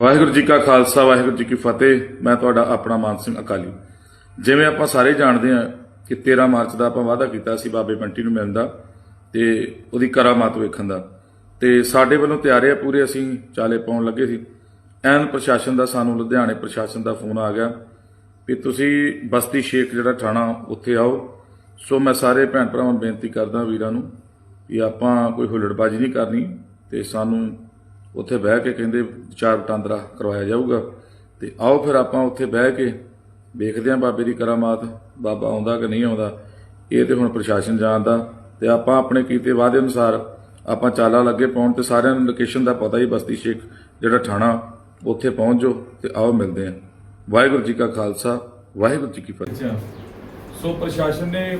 ਵਾਹਿਗੁਰੂ ਜੀ ਕਾ ਖਾਲਸਾ, ਵਾਹਿਗੁਰੂ ਜੀ ਕੀ ਫਤਿਹ। ਮੈਂ ਤੁਹਾਡਾ ਆਪਣਾ ਮਾਨ ਸਿੰਘ ਅਕਾਲੀ। ਜਿਵੇਂ ਆਪਾਂ ਸਾਰੇ ਜਾਣਦੇ ਹਾਂ ਕਿ 13 ਮਾਰਚ ਦਾ ਆਪਾਂ ਵਾਅਦਾ ਕੀਤਾ ਸੀ ਬਾਬੇ ਬੰਟੀ ਨੂੰ ਮਿਲਣ ਦਾ ਤੇ ਉਹਦੀ ਕਰਾਮਾਤ ਵੇਖਣ ਦਾ। ਤੇ ਸਾਡੇ ਵੱਲੋਂ ਤਿਆਰੇ ਆ, ਪੂਰੇ ਅਸੀਂ ਚਾਲੇ ਪਾਉਣ ਲੱਗੇ ਸੀ। ਐਨ ਪ੍ਰਸ਼ਾਸਨ ਦਾ, ਸਾਨੂੰ ਲੁਧਿਆਣੇ ਪ੍ਰਸ਼ਾਸਨ ਦਾ ਫੋਨ ਆ ਗਿਆ ਵੀ ਤੁਸੀਂ ਬਸਤੀ ਸ਼ੇਖ ਜਿਹੜਾ ਥਾਣਾ ਉੱਥੇ ਆਓ। ਸੋ ਮੈਂ ਸਾਰੇ ਭੈਣ ਭਰਾਵਾਂ ਨੂੰ ਬੇਨਤੀ ਕਰਦਾ ਵੀਰਾਂ ਨੂੰ ਵੀ ਆਪਾਂ ਕੋਈ ਹੁੱਲੜਬਾਜ਼ੀ ਨਹੀਂ ਕਰਨੀ ਤੇ ਸਾਨੂੰ ਉੱਥੇ ਬਹਿ ਕੇ ਕਹਿੰਦੇ ਚਾਰ ਵਟਾਂਦਰਾ ਕਰਵਾਇਆ ਜਾਊਗਾ। ਤੇ ਆਓ ਫਿਰ ਆਪਾਂ ਉੱਥੇ ਬਹਿ ਕੇ ਵੇਖਦੇ ਆਂ ਬਾਬੇ ਦੀ ਕਰਾਮਾਤ, ਬਾਬਾ ਆਉਂਦਾ ਕਿ ਨਹੀਂ ਆਉਂਦਾ। ਇਹ ਤੇ ਹੁਣ ਪ੍ਰਸ਼ਾਸਨ ਜਾਣਦਾ ਤੇ ਆਪਾਂ ਆਪਣੇ ਕੀਤੇ ਵਾਅਦੇ ਅਨੁਸਾਰ ਆਪਾਂ ਚਾਲਾ ਲੱਗੇ ਪਾਉਣ ਤੇ ਸਾਰਿਆਂ ਨੂੰ ਲੋਕੇਸ਼ਨ ਦਾ ਪਤਾ ਹੀ ਬਸਤੀ ਸ਼ੇਖ ਜਿਹੜਾ ਥਾਣਾ ਉੱਥੇ ਪਹੁੰਚ ਜਾਓ ਤੇ ਆਓ ਮਿਲਦੇ ਆਂ ਵਾਹਿਗੁਰੂ ਜੀ ਕਾ ਖਾਲਸਾ, ਵਾਹਿਗੁਰੂ ਜੀ ਕੀ ਫਤਿਹ। ਸੋ ਪ੍ਰਸ਼ਾਸਨ ਨੇ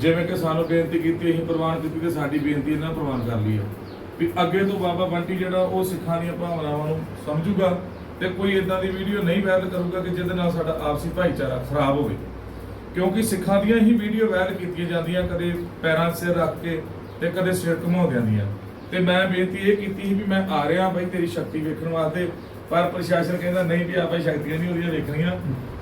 ਜਿਵੇਂ ਕਿ ਸਾਨੂੰ ਬੇਨਤੀ ਕੀਤੀ, ਅਸੀਂ ਪ੍ਰਵਾਨ ਕੀਤੀ ਕਿ ਸਾਡੀ ਬੇਨਤੀ ਇਹਨਾਂ ਪ੍ਰਵਾਨ ਕਰ ਲਈ ਹੈ ਵੀ ਅੱਗੇ ਤੋਂ ਬਾਬਾ ਬੰਟੀ ਜਿਹੜਾ ਉਹ ਸਿੱਖਾਂ ਦੀਆਂ ਭਾਵਨਾਵਾਂ ਨੂੰ ਸਮਝੂਗਾ ਤੇ ਕੋਈ ਇਦਾਂ ਦੀ ਵੀਡੀਓ ਨਹੀਂ ਵਾਇਰਲ ਕਰੂਗਾ ਕਿ ਜਿਹਦੇ ਨਾਲ ਸਾਡਾ ਆਪਸੀ ਭਾਈਚਾਰਾ ਖਰਾਬ ਹੋਵੇ। ਕਿਉਂਕਿ ਸਿੱਖਾਂ ਦੀਆਂ ਹੀ ਵੀਡੀਓ ਵਾਇਰਲ ਕੀਤੀਆਂ ਜਾਂਦੀਆਂ, ਕਦੇ ਪੈਰਾਂ 'ਚ ਸਿਰ ਰੱਖ ਕੇ ਤੇ ਕਦੇ ਸਿਰ ਘੁਮਾਉਂਦਿਆਂ ਦੀਆਂ। ਤੇ ਮੈਂ ਬੇਨਤੀ ਇਹ ਕੀਤੀ ਸੀ ਵੀ ਮੈਂ ਆ ਰਿਹਾ ਬਈ ਤੇਰੀ ਸ਼ਕਤੀ ਵੇਖਣ ਵਾਸਤੇ, ਪਰ ਪ੍ਰਸ਼ਾਸਨ ਕਹਿੰਦਾ ਨਹੀਂ ਵੀ ਆਪਾਂ ਸ਼ਕਤੀਆਂ ਨਹੀਂ ਉਹਦੀਆਂ ਦੇਖਣੀਆਂ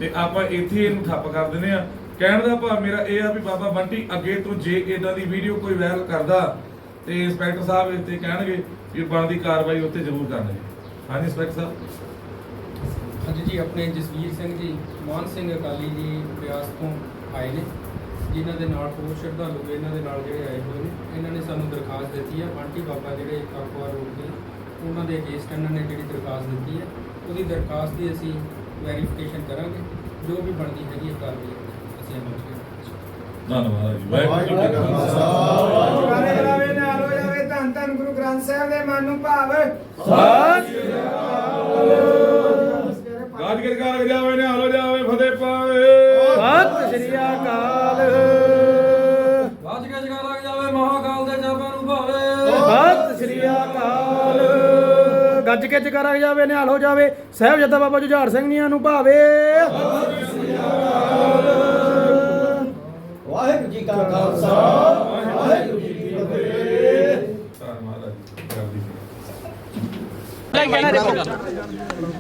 ਤੇ ਆਪਾਂ ਇੱਥੇ ਇਹਨੂੰ ਠੱਪ ਕਰ ਦਿੰਦੇ ਆ ਕਹਿਣ ਦਾ ਭਾਵ ਮੇਰਾ ਇਹ ਆ ਵੀ ਬਾਬਾ ਬੰਟੀ ਅੱਗੇ ਤੋਂ ਜੇ ਇਦਾਂ ਦੀ ਵੀਡੀਓ ਕੋਈ ਵਾਇਰਲ ਕਰਦਾ ਤੇ ਇੰਸਪੈਕਟਰ ਸਾਹਿਬ ਇੱਥੇ ਕਹਿਣਗੇ ਵੀ ਬਣਦੀ ਕਾਰਵਾਈ ਉੱਤੇ ਜ਼ਰੂਰ ਕਰਨਗੇ ਹਾਂਜੀ ਇੰਸਪੈਕਟਰ ਸਾਹਿਬ। ਅੱਜ ਜੀ ਆਪਣੇ ਜਸਵੀਰ ਸਿੰਘ ਜੀ ਮਾਨ ਸਿੰਘ ਅਕਾਲੀ ਜੀ ਬਿਆਸ ਤੋਂ ਆਏ ਨੇ ਜਿਨ੍ਹਾਂ ਦੇ ਨਾਲ ਹੋਰ ਸ਼ਰਧਾਲੂ ਵੀ ਇਹਨਾਂ ਦੇ ਨਾਲ ਜਿਹੜੇ ਆਏ ਹੋਏ ਨੇ ਇਹਨਾਂ ਨੇ ਸਾਨੂੰ ਦਰਖਾਸਤ ਦਿੱਤੀ ਹੈ ਬੰਟੀ ਬਾਬਾ ਜਿਹੜੇ ਕਾਕਵਾ ਰੋਡ ਦੇ ਉਹਨਾਂ ਦੇ ਅਗੇਂਸਟ ਇਹਨਾਂ ਨੇ ਜਿਹੜੀ ਦਰਖਾਸਤ ਦਿੱਤੀ ਹੈ ਉਹਦੀ ਦਰਖਾਸਤ ਦੀ ਅਸੀਂ ਵੈਰੀਫਿਕੇਸ਼ਨ ਕਰਾਂਗੇ ਜੋ ਵੀ ਬਣਦੀ ਹੈਗੀ ਹੈ ਕਾਰਵਾਈ ਅਸੀਂ ਅਮਲ ਕਰਾਂਗੇ ਧੰਨਵਾਦ ਜੀ। ਵਾਹਿਗੁਰੂ ਜੀ ਕਾ ਖਾਲਸਾ ਗਾਵੇ ਨਾਲ ਹੋ ਜਾਵੇ ਧੰਨ ਧੰਨ ਸਾਹਿਬ ਦੇ ਮਨ ਨੂੰ ਭਾਵ। ਗੱਜ ਕੇ ਕਰ ਜਾਵੇ ਨੇ ਹਾਲੋ ਜਾਵੇ ਫਤਿਹ ਪਾਵੇ। ਸਤਿ ਸ੍ਰੀ ਅਕਾਲ ਵਾਜ ਕੇ ਜਗਾ ਲੱਗ ਜਾਵੇ ਮਹਾਕਾਲ ਦੇ ਜਪਾਂ ਨੂੰ ਭਾਵੇ। ਸਤਿ ਸ੍ਰੀ ਅਕਾਲ ਗੱਜ ਕੇ ਜਕਰਾ ਜਾਵੇ ਨਿਹਾਲ ਹੋ ਜਾਵੇ। ਸਾਹਿਬ ਜੱਦਾ ਬਾਬਾ ਜੁਝਾਰ ਸਿੰਘ ਨੀਆਂ ਨੂੰ ਭਾਵੇ। ਵਾਹਿਗੁਰੂ ਜੀ ਕਾ ਖਾਲਸਾ ਵਾਹਿਗੁਰੂ ਜੀ ਕੀ ਫਤਿਹ ਧੰਨਵਾਦ ਜੀ ਕਰਦੀ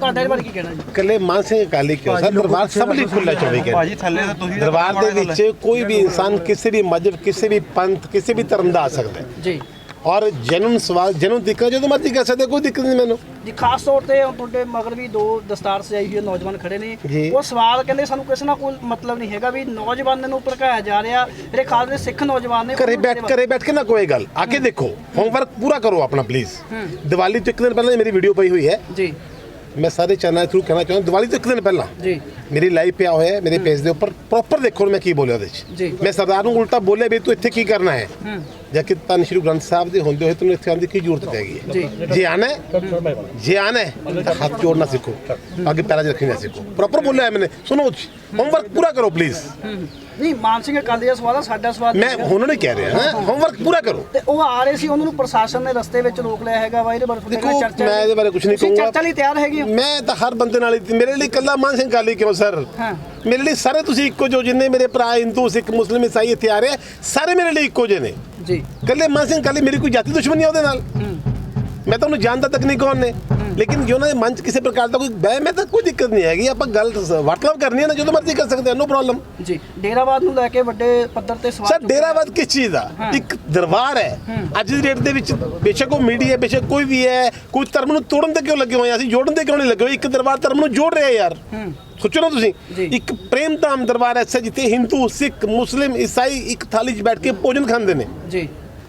ਤੁਹਾਡੇ ਬਾਰੇ ਕੀ ਕਹਿਣਾ ਜੀ? ਕੱਲੇ ਮਾਨ ਸਿੰਘ ਅਕਾਲੀ ਕਿਉਂ? ਸਰ ਦਰਬਾਰ ਸਭ ਲਈ ਖੁੱਲਾ 24 ਘੰਟੇ। ਭਾਜੀ ਥੱਲੇ ਤਾਂ ਤੁਸੀਂ ਦਰਬਾਰ ਦੇ ਵਿੱਚ ਕੋਈ ਵੀ ਇਨਸਾਨ ਕਿਸੇ ਵੀ ਮਜਹਬ ਕਿਸੇ ਵੀ ਪੰਥ ਕਿਸੇ ਵੀ ਧਰਮ ਦਾ ਆ ਸਕਦਾ ਹੈ। ਜੀ। ਔਰ ਜਨਮ ਸਵਾਲ ਜਨਮ ਦਿੱਕਤ ਜਦੋਂ ਮਰਜ਼ੀ ਕਰ ਸਕਦੇ ਕੋਈ ਦਿੱਕਤ ਨਹੀਂ ਮੈਨੂੰ। ਜੀ ਖਾਸ ਤੌਰ ਤੇ ਹੁਣ ਤੁਹਾਡੇ ਮਗਰ ਵੀ ਦੋ ਦਸਤਾਰ ਸਜਾਈ ਹੋਈ ਨੌਜਵਾਨ ਖੜੇ ਨੇ। ਜੀ। ਉਹ ਸਵਾਲ ਕਹਿੰਦੇ ਸਾਨੂੰ ਕਿਸੇ ਨਾਲ ਕੋਈ ਮਤਲਬ ਨਹੀਂ ਹੈਗਾ ਵੀ ਨੌਜਵਾਨਾਂ ਨੂੰ ਭੜਕਾਇਆ ਜਾ ਰਿਹਾ। ਮੇਰੇ ਖਾਸ ਦੇ ਸਿੱਖ ਨੌਜਵਾਨ ਨੇ ਘਰੇ ਬੈਠ ਘਰੇ ਬੈਠ ਕੇ ਨਾ ਕੋਈ ਗੱਲ। ਆ ਕੇ ਦੇਖੋ ਹੋਮਵਰਕ ਪੂਰਾ ਕਰੋ ਆਪਣਾ ਪਲੀਜ਼ ਦੀਵਾਲੀ ਤੋਂ ਇੱਕ ਦਿਨ ਪਹਿਲਾਂ ਮੇਰੀ ਵੀਡੀਓ ਪਈ ਹੋਈ ਹੈ। ਜੀ। ਮੈਂ ਸਾਰੇ ਚੈਨਲ ਥਰੂ ਕਹਿਣਾ ਚਾਹੁੰਦਾ ਦੀਵਾਲੀ ਤੋਂ ਇੱਕ ਦਿਨ ਪਹਿਲਾਂ। ਜੀ। ਮੇਰੀ ਲਾਈਵ ਪਿਆ ਹੋਇਆ ਹੈ ਮੇਰੇ ਪੇਜ ਦੇ ਉੱਪਰ। ਪ੍ਰੋਪਰ ਦੇਖੋ ਮੈਂ ਕੀ ਬੋਲਿਆ ਉਹਦੇ ਜੀ। ਵਿੱਚ ਮੈਂ ਸਰਦਾਰ ਨੂੰ ਉਲਟਾ ਬੋਲਿਆ ਵੀ ਤੂੰ ਇੱਥੇ ਕੀ ਕਰਨਾ ਹੈ? ਹੂੰ। ਜਾਂ ਕਿ ਧੰਨ ਸ਼੍ਰੀ ਗ੍ਰੰਥ ਸਾਹਿਬ ਦੇ ਹੁੰਦੇ ਹੋਏ ਤੈਨੂੰ ਇੱਥੇ ਆਉਣ ਦੀ ਕੀ ਜ਼ਰੂਰਤ ਹੈਗੀ ਹੈ? ਜੀ। ਜੇ ਆਣਾ ਹੈ ਜੇ ਆਣਾ ਹੈ ਤਾਂ ਹੱਥ ਜੋੜਨਾ ਸਿੱਖੋ। ਅੱਗੇ ਪੈਰਾਂ 'ਚ ਰੱਖਣਾ ਸਿੱਖੋ। ਪ੍ਰੋਪਰ ਬੋਲਿਆ ਮੈਨੇ ਸੁਣੋ ਹੋਮਵਰਕ ਪੂਰਾ ਕਰੋ ਪਲੀਜ਼। ਨਹੀਂ ਮਾਨ ਸਿੰਘ ਅਕਾਲੀ ਦਾ ਸਵਾਲ ਆ ਸਾਡਾ ਸਵਾਲ ਮੈਂ ਹੁਣ ਨਹੀਂ ਕਹਿ ਰਿਹਾ ਹਾਂ? ਹੋਮਵਰਕ ਪੂਰਾ ਕਰੋ। ਤੇ ਉਹ ਆ ਰਹੇ ਸੀ ਉਹਨਾਂ ਨੂੰ ਪ੍ਰਸ਼ਾਸਨ ਨੇ ਰਸਤੇ ਵਿੱਚ ਰੋਕ ਲਿਆ ਹੈਗਾ ਵਾ ਇਹਦੇ ਬਾਰੇ ਦੇਖੋ, ਚਰਚਾ ਮੈਂ ਇਹਦੇ ਬਾਰੇ ਕੁਛ ਨਹੀਂ ਤੁਸੀਂ ਕਹੂੰਗਾ। ਚਰਚਾ ਲਈ ਤਿਆਰ ਹੈਗੇ ਹੋ? ਮੈਂ ਤਾਂ ਹਰ ਬੰਦੇ ਨਾਲ ਹੀ ਮੇਰੇ ਲਈ ਕੱਲਾ ਮਾਨ ਸਿੰਘ ਗਾਲੀ ਕਿਉਂ ਸਰ? ਹਾਂ। ਮੇਰੇ ਲਈ ਸਾਰੇ ਤੁਸੀਂ ਇੱਕੋ ਜੋ ਜਿੰਨੇ ਮੇਰੇ ਭਰਾ ਹਿੰਦੂ ਸਿੱਖ ਮੁਸਲਿਮ ਈਸਾਈ ਇੱਥੇ ਆ ਰਹੇ ਸਾਰੇ ਮੇਰੇ ਲਈ ਇੱਕੋ ਜਿਹੇ ਨੇ। ਜੀ। ਕੱਲੇ ਮਾਨ ਸਿੰਘ ਗਾਲੀ ਮੇਰੀ ਕੋਈ ਜਾਤੀ ਦੁਸ਼ਮਣੀ ਹੈ ਉਹਦੇ ਨਾਲ? ਮੈਂ ਤਾਂ ਉਹਨੂੰ ਜਾਣਦਾ ਤੱਕ ਨਹੀਂ ਕੌਣ ਨੇ। ਲੇਕਿਨ ਜੋ ਉਹਨਾਂ ਦੇ ਮਨ 'ਚ ਕਿਸੇ ਪ੍ਰਕਾਰ ਦਾ ਕੋਈ ਬਹਿ ਮੈਂ ਤਾਂ ਕੋਈ ਦਿੱਕਤ ਨਹੀਂ ਹੈਗੀ ਆਪਾਂ ਗੱਲ ਵਾਰਤਾਲਾਪ ਕਰਨੀ ਹੈ ਨਾ ਜਦੋਂ ਮਰਜ਼ੀ ਕਰ ਸਕਦੇ ਹਾਂ ਨੋ ਪ੍ਰੋਬਲਮ ਜੀ ਡੇਰਾਵਾਦ ਨੂੰ ਲੈ ਕੇ ਵੱਡੇ ਪੱਧਰ ਤੇ ਸਵਾਲ ਸਰ ਡੇਰਾਵਾਦ ਕਿਸ ਚੀਜ਼ ਦਾ? ਇੱਕ ਦਰਬਾਰ ਹੈ। ਅੱਜ ਦੀ ਡੇਟ ਦੇ ਵਿੱਚ ਬੇਸ਼ੱਕ ਉਹ ਮੀਡੀਆ ਬੇਸ਼ੱਕ ਕੋਈ ਵੀ ਹੈ ਕੋਈ ਧਰਮ ਨੂੰ ਤੋੜਨ ਤੇ ਕਿਉਂ ਲੱਗੇ ਹੋਏ ਆ? ਅਸੀਂ ਜੋੜਨ ਤੇ ਕਿਉਂ ਨਹੀਂ ਲੱਗੇ ਹੋਏ? ਇੱਕ ਦਰਬਾਰ ਧਰਮ ਨੂੰ ਜੋੜ ਰਿਹਾ ਯਾਰ। ਸੋਚੋ ਨਾ ਤੁਸੀਂ। ਇੱਕ ਪ੍ਰੇਮ ਧਾਮ ਦਰਬਾਰ ਐਸਾ ਜਿੱਥੇ ਹਿੰਦੂ ਸਿੱਖ ਮੁਸਲਿਮ ਈਸਾਈ ਇੱਕ ਥਾਲੀ 'ਚ ਬੈਠ ਕੇ ਭੋਜਨ ਖਾਂਦੇ ਨੇ। ਜੀ।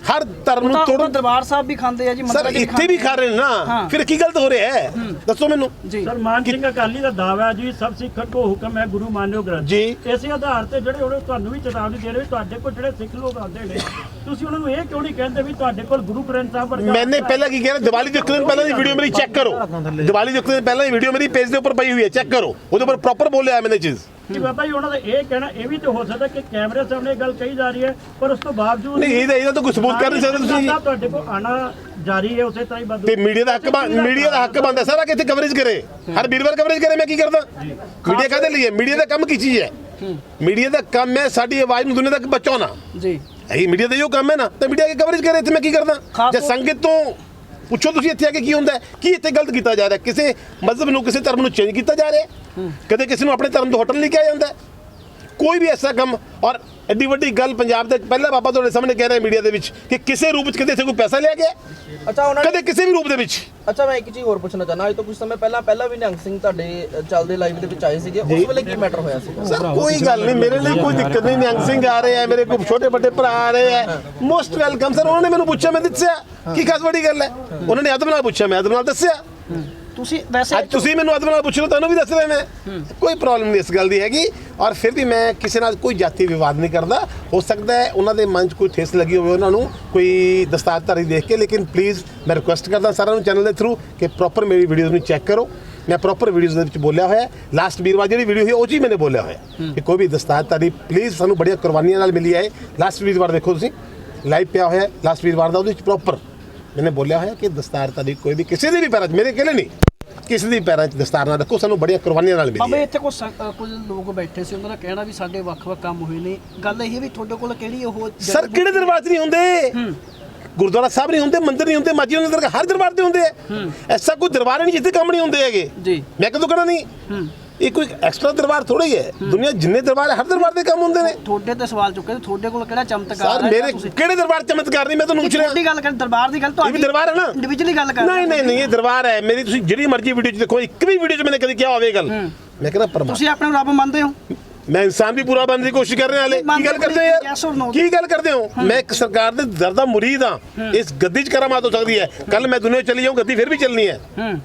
ਹਰ ਧਰਮ ਨੂੰ ਤੋੜਨ ਦਰਬਾਰ ਸਾਹਿਬ ਵੀ ਖਾਂਦੇ ਆ ਜੀ ਸਰ ਇੱਥੇ ਵੀ ਖਾ ਰਹੇ ਨੇ ਨਾ। ਫਿਰ ਕੀ ਗਲਤ ਹੋ ਰਿਹਾ ਹੈ? ਦੱਸੋ ਮੈਨੂੰ। ਜੀ। ਸਰ ਮਾਨ ਸਿੰਘ ਅਕਾਲੀ ਦਾ ਦਾਅਵਾ ਹੈ ਜੀ ਸਭ ਸਿੱਖਾਂ ਕੋ ਹੁਕਮ ਹੈ ਗੁਰੂ ਮਾਨਿਓ ਗ੍ਰੰਥ। ਜੀ। ਇਸੇ ਆਧਾਰ ਤੇ ਜਿਹੜੇ ਉਹਨੇ ਤੁਹਾਨੂੰ ਵੀ ਚੇਤਾਵਨੀ ਦੇ ਰਹੇ ਤੁਹਾਡੇ ਕੋਲ ਜਿਹੜੇ ਸਿੱਖ ਲੋਕ ਆਉਂਦੇ ਨੇ ਤੁਸੀਂ ਉਹਨਾਂ ਨੂੰ ਇਹ ਕਿਉਂ ਨਹੀਂ ਕਹਿੰਦੇ ਵੀ ਤੁਹਾਡੇ ਕੋਲ ਗੁਰੂ ਗ੍ਰੰਥ ਸਾਹਿਬ ਵਰਗਾ ਮੈਨੇ ਪਹਿਲਾਂ ਕੀ ਕਿਹਾ ਦੀਵਾਲੀ ਦੇ ਇੱਕ ਦਿਨ ਪਹਿਲਾਂ ਦੀ ਵੀਡੀਓ ਮੇਰੀ ਚੈੱਕ ਕਰੋ। ਦੀਵਾਲੀ ਦੇ ਇੱਕ ਦਿਨ ਪਹਿਲਾਂ ਦੀ ਵੀਡੀਓ ਮੇਰੀ ਪੇਜ ਦੇ ਉੱਪਰ ਪਈ ਹੋਈ ਹੈ ਚੈੱਕ ਕਰੋ। ਉਹਦੇ ਉੱਪਰ ਪ੍ਰੋਪਰ ਬੋਲਿਆ ਮੈਨੇ ਚੀਜ਼ ਕਿ ਬਾਬਾ ਜੀ ਉਹਨਾਂ ਦਾ ਇਹ ਕਹਿਣਾ ਇਹ ਵੀ ਤਾਂ ਹੋ ਸਕਦਾ ਕਿ ਕੈਮਰੇ ਸਾਹਮਣੇ ਇਹ ਗੱਲ ਕਹੀ ਜਾ ਰਹੀ ਹੈ ਪਰ ਉਸ ਤੋਂ ਬਾਵਜੂਦ ਨਹੀਂ ਇਹਦਾ ਇਹਦਾ ਤਾਂ ਕੋਈ ਸਬੂਤ ਕਰ ਨਹੀਂ। ਸਕਦੇ ਤੁਸੀਂ। ਤੁਹਾਡੇ ਕੋਲ ਆਣਾ ਜਾਰੀ ਹੈ ਉਸੇ ਤਰ੍ਹਾਂ ਹੀ ਬੰਦ ਤੇ ਮੀਡੀਆ ਦਾ ਹੱਕ ਮੀਡੀਆ ਦਾ ਹੱਕ ਬਣਦਾ ਸਾਰਾ ਕਿੱਥੇ ਕਵਰੇਜ ਕਰੇ? ਹਰ ਵੀਰਵਾਰ ਕਵਰੇਜ ਕਰੇ ਮੈਂ ਕੀ ਕਰਦਾ? ਮੀਡੀਆ ਕਾਹਦੇ ਲਈ ਹੈ? ਮੀਡੀਆ ਦਾ ਕੰਮ ਕੀ ਚੀਜ਼ ਹੈ? ਮੀਡੀਆ ਦਾ ਕੰਮ ਹੈ ਸਾਡੀ ਆਵਾਜ਼ ਨੂੰ ਦੁਨੀਆ ਤੱਕ ਪਹੁੰਚਾਉਣਾ। ਜੀ। ਇਹੀ ਮੀਡੀਆ ਦਾ ਇਹੋ ਕੰਮ ਹੈ ਨਾ ਤੇ ਮੀਡੀਆ ਕੀ ਕਵਰੇਜ ਕਰੇ ਇੱਥੇ ਮੈਂ ਕੀ ਕਰਦਾ? ਜੇ ਸੰਗਤ ਤੋਂ ਪੁੱਛੋ ਤੁਸੀਂ ਇੱਥੇ ਆ ਕੇ ਕੀ ਹੁੰਦਾ ਕੀ ਇੱਥੇ ਗਲਤ ਕੀਤਾ ਜਾ ਰਿਹਾ ਕਿਸੇ ਮਜ਼ਹਬ ਨੂੰ, ਕਿਸੇ ਧਰਮ ਨੂੰ ਚੇਂਜ ਕੀਤਾ ਜਾ ਰਿਹਾ ਕਦੇ ਕਿਸੇ ਨੂੰ ਆਪਣੇ ਧਰਮ ਤੋਂ ਹਟਣ ਲਈ ਕਿਹਾ ਜਾਂਦਾ ਕੋਈ ਵੀ ਐਸਾ ਕੰਮ ਔਰ ਐਡੀ ਵੱਡੀ ਗੱਲ ਪੰਜਾਬ ਦੇ ਪਹਿਲਾ ਬਾਬਾ ਤੁਹਾਡੇ ਸਾਹਮਣੇ ਕਹਿ ਰਿਹਾ ਮੀਡੀਆ ਦੇ ਵਿੱਚ ਕਿ ਕਿਸੇ ਰੂਪ ਵਿੱਚ ਕਦੇ ਇੱਥੇ ਕੋਈ ਪੈਸਾ ਲਿਆ ਗਿਆ? ਅੱਛਾ ਉਹਨਾਂ ਨੇ ਕਦੇ ਕਿਸੇ ਵੀ ਰੂਪ ਦੇ ਵਿੱਚ? ਅੱਛਾ ਮੈਂ ਇੱਕ ਚੀਜ਼ ਹੋਰ ਪੁੱਛਣਾ ਚਾਹਨਾ ਅੱਜ ਤੋਂ ਕੁਝ ਸਮੇਂ ਪਹਿਲਾਂ ਪਹਿਲਾਂ ਵੀ ਨਿਹੰਗ ਸਿੰਘ ਤੁਹਾਡੇ ਅ, ਚੱਲਦੇ ਲਾਈਵ ਦੇ ਵਿੱਚ ਆਏ ਸੀਗੇ ਉਸ ਵੇਲੇ ਕੀ ਮੈਟਰ ਹੋਇਆ ਸੀ? ਸਰ ਕੋਈ ਗੱਲ ਨਹੀਂ ਮੇਰੇ ਲਈ ਕੋਈ ਦਿੱਕਤ ਨਹੀਂ ਨਿਹੰਗ ਸਿੰਘ ਆ ਰਹੇ ਆ ਮੇਰੇ ਕੋਲ ਛੋਟੇ ਵੱਡੇ ਭਰਾ ਆ ਰਹੇ ਆ ਮੋਸਟ ਵੈਲਕਮ ਸਰ ਉਹਨਾਂ ਨੇ ਮੈਨੂੰ ਪੁੱਛਿਆ ਮੈਂ ਦੱਸਿਆ ਕੀ ਖਾਸ ਵੱਡੀ ਗੱਲ ਹੈ? ਉਹਨਾਂ ਨੇ ਅਦਬ ਨਾਲ ਪੁੱਛਿਆ ਮੈਂ ਅਦਬ ਨਾਲ ਦੱਸਿਆ। ਤੁਸੀਂ ਵੈਸੇ ਅੱਜ ਤੁਸੀਂ ਮੈਨੂੰ ਅਦਬ ਨਾਲ ਪੁੱਛ ਲਓ ਤੁਹਾਨੂੰ ਵੀ ਦੱਸ ਰਿਹਾ ਮੈਂ। ਕੋਈ ਪ੍ਰੋਬਲਮ ਨਹੀਂ ਇਸ ਗੱਲ ਦੀ ਹੈਗੀ। ਔਰ ਫਿਰ ਵੀ ਮੈਂ ਕਿਸੇ ਨਾਲ ਕੋਈ ਜਾਤੀ ਵਿਵਾਦ ਨਹੀਂ ਕਰਦਾ। ਹੋ ਸਕਦਾ ਹੈ ਉਹਨਾਂ ਦੇ ਮਨ 'ਚ ਕੋਈ ਠੇਸ ਲੱਗੀ ਹੋਵੇ ਉਹਨਾਂ ਨੂੰ ਕੋਈ ਦਸਤਾਰਧਾਰੀ ਦੇਖ ਕੇ। ਲੇਕਿਨ ਪਲੀਜ਼ ਮੈਂ ਰਿਕੁਐਸਟ ਕਰਦਾ ਸਾਰਿਆਂ ਨੂੰ ਚੈਨਲ ਦੇ ਥਰੂ ਕਿ ਪ੍ਰੋਪਰ ਮੇਰੀ ਵੀਡੀਓਜ਼ ਨੂੰ ਚੈੱਕ ਕਰੋ। ਮੈਂ ਪ੍ਰੋਪਰ ਵੀਡੀਓਜ਼ ਦੇ ਵਿੱਚ ਬੋਲਿਆ ਹੋਇਆ। ਲਾਸਟ ਵੀਰਵਾਰ ਜਿਹੜੀ ਵੀਡੀਓ ਹੋਈ ਉਹ 'ਚ ਹੀ ਮੈंने ਬੋਲਿਆ ਹੋਇਆ। ਕਿ ਕੋਈ ਵੀ ਦਸਤਾਰਧਾਰੀ ਪਲੀਜ਼ ਸਾਨੂੰ ਬੜੀਆਂ ਕੁਰਬਾਨੀਆਂ ਨਾਲ ਮਿਲੀ ਹੈ। ਲਾਸਟ ਵੀਰਵਾਰ ਦੇਖੋ ਤੁਸੀਂ। ਲਾਈਵ ਪਿਆ ਹੋਇਆ ਲਾਸਟ ਵੀਰਵਾਰ ਦਾ ਉਹਦੇ ਵਿੱਚ ਪ੍ਰੋਪਰ ਮੈंने ਬੋਲਿਆ ਹੋਇਆ ਕਿ ਦਸਤਾਰਧਾਰੀ ਕੋਈ ਵੀ ਕਿਸੇ ਦੇ ਵੀ ਪੈਰਾਂ 'ਚ ਮੇਰੇ ਇਕੱਲੇ ਨਹੀਂ? ਕਿਸੇ ਦੀ ਪੈਰਾਂ 'ਚ ਦਸਤਾਰ ਨਾ ਰੱਖੋ ਸਾਨੂੰ ਬੜੀਆਂ ਕੁਰਬਾਨੀਆਂ ਨਾਲ ਮਿਲੀ ਬਾਬੇ ਹੈ। ਇੱਥੇ ਕੁਝ ਕੁਝ ਲੋਕ ਬੈਠੇ ਸੀ ਉਹਨਾਂ ਦਾ ਕਹਿਣਾ ਵੀ ਸਾਡੇ ਵੱਖ-ਵੱਖ ਕੰਮ ਹੋਏ ਨੇ। ਗੱਲ ਇਹ ਵੀ ਤੁਹਾਡੇ ਕੋਲ ਕਿਹੜੀ ਉਹ ਸਰ ਕਿਹੜੇ ਦਰਬਾਰ 'ਚ ਨਹੀਂ ਹੁੰਦੇ? ਗੁਰਦੁਆਰਾ ਸਾਹਿਬ ਨਹੀਂ ਹੁੰਦੇ ਮੰਦਿਰ ਨਹੀਂ ਹੁੰਦੇ ਮਾਜੀ ਹੁੰਦੇ ਦਰਗਾਹ ਹਰ ਦਰਬਾਰ ਤੇ ਹੁੰਦੇ ਆ। ਐਸਾ ਕੋਈ ਦਰਬਾਰ ਨਹੀਂ ਜਿੱਥੇ ਕੰਮ ਨਹੀਂ ਹੁੰਦੇ ਹੈਗੇ। ਜੀ। ਮੈਂ ਕਦੋਂ ਕਹਣਾ ਨਹੀਂ? ਇਹ ਕੋਈ ਐਕਸਟਰਾ ਦਰਬਾਰ ਥੋੜਾ ਹੀ ਹੈ। ਦੁਨੀਆ ਜਿੰਨੇ ਦਰਬਾਰ ਹੈ ਹਰ ਦਰਬਾਰ ਦੇ ਕੰਮ ਹੁੰਦੇ ਨੇ। ਤੁਹਾਡੇ ਤੇ ਸਵਾਲ ਚੁੱਕੇ ਤੁਹਾਡੇ ਕੋਲ ਕਿਹੜਾ ਚਮਤਕਾਰ ਸਰ ਮੇਰੇ ਕਿਹੜੇ ਦਰਬਾਰ ਚਮਤਕਾਰ ਨਹੀਂ ਮੈਂ ਤੁਹਾਨੂੰ ਪੁੱਛ ਰਿਹਾ। ਤੁਹਾਡੀ ਗੱਲ ਕਰ ਦਰਬਾਰ ਦੀ ਗੱਲ ਇਹ ਵੀ ਦਰਬਾਰ ਹੈ ਨਾ? ਇੰਡੀਵਿਜੂਅਲੀ ਗੱਲ ਕਰ ਨਹੀਂ ਨਹੀਂ ਨਹੀਂ ਇਹ ਦਰਬਾਰ ਹੈ। ਮੇਰੀ ਤੁਸੀਂ ਜਿਹੜੀ ਮਰਜ਼ੀ ਵੀਡੀਓ 'ਚ ਦੇਖੋ ਇੱਕ ਵੀ ਵੀਡੀਓ 'ਚ ਮੈंने ਕਦੀ ਕਿਹਾ ਹੋਵੇ ਗੱਲ। ਮੈਂ ਕਹਿੰਦਾ ਪਰਮਾ ਤੁਸੀਂ ਆਪਣੇ ਰੱਬ ਮੰਨਦੇ ਹੋ? ਮੈਂ ਇਨਸਾਨ ਵੀ ਪੂਰਾ ਬਣਨ ਦੀ ਕੋਸ਼ਿਸ਼ ਕਰ ਰਿਹਾ ਹਾਲੇ। ਕੀ ਗੱਲ ਕਰਦੇ? ਯਾਰ? ਕੀ ਗੱਲ ਕਰਦੇ ਹੋ? ਮੈਂ ਇੱਕ ਸਰਕਾਰ ਦੇ ਦਰ ਦਾ ਮੁਰੀਦ ਹਾਂ। ਇਸ ਗੱਦੀ 'ਚ ਕਰਾਮਾਤ ਹੋ ਸਕਦੀ ਹੈ। ਕੱਲ ਮੈਂ ਦੁਨੀਆ ਚਲੀ ਜਾਊਂ ਗੱਦੀ ਫਿਰ ਵੀ ਚੱਲਣੀ ਹੂੰ।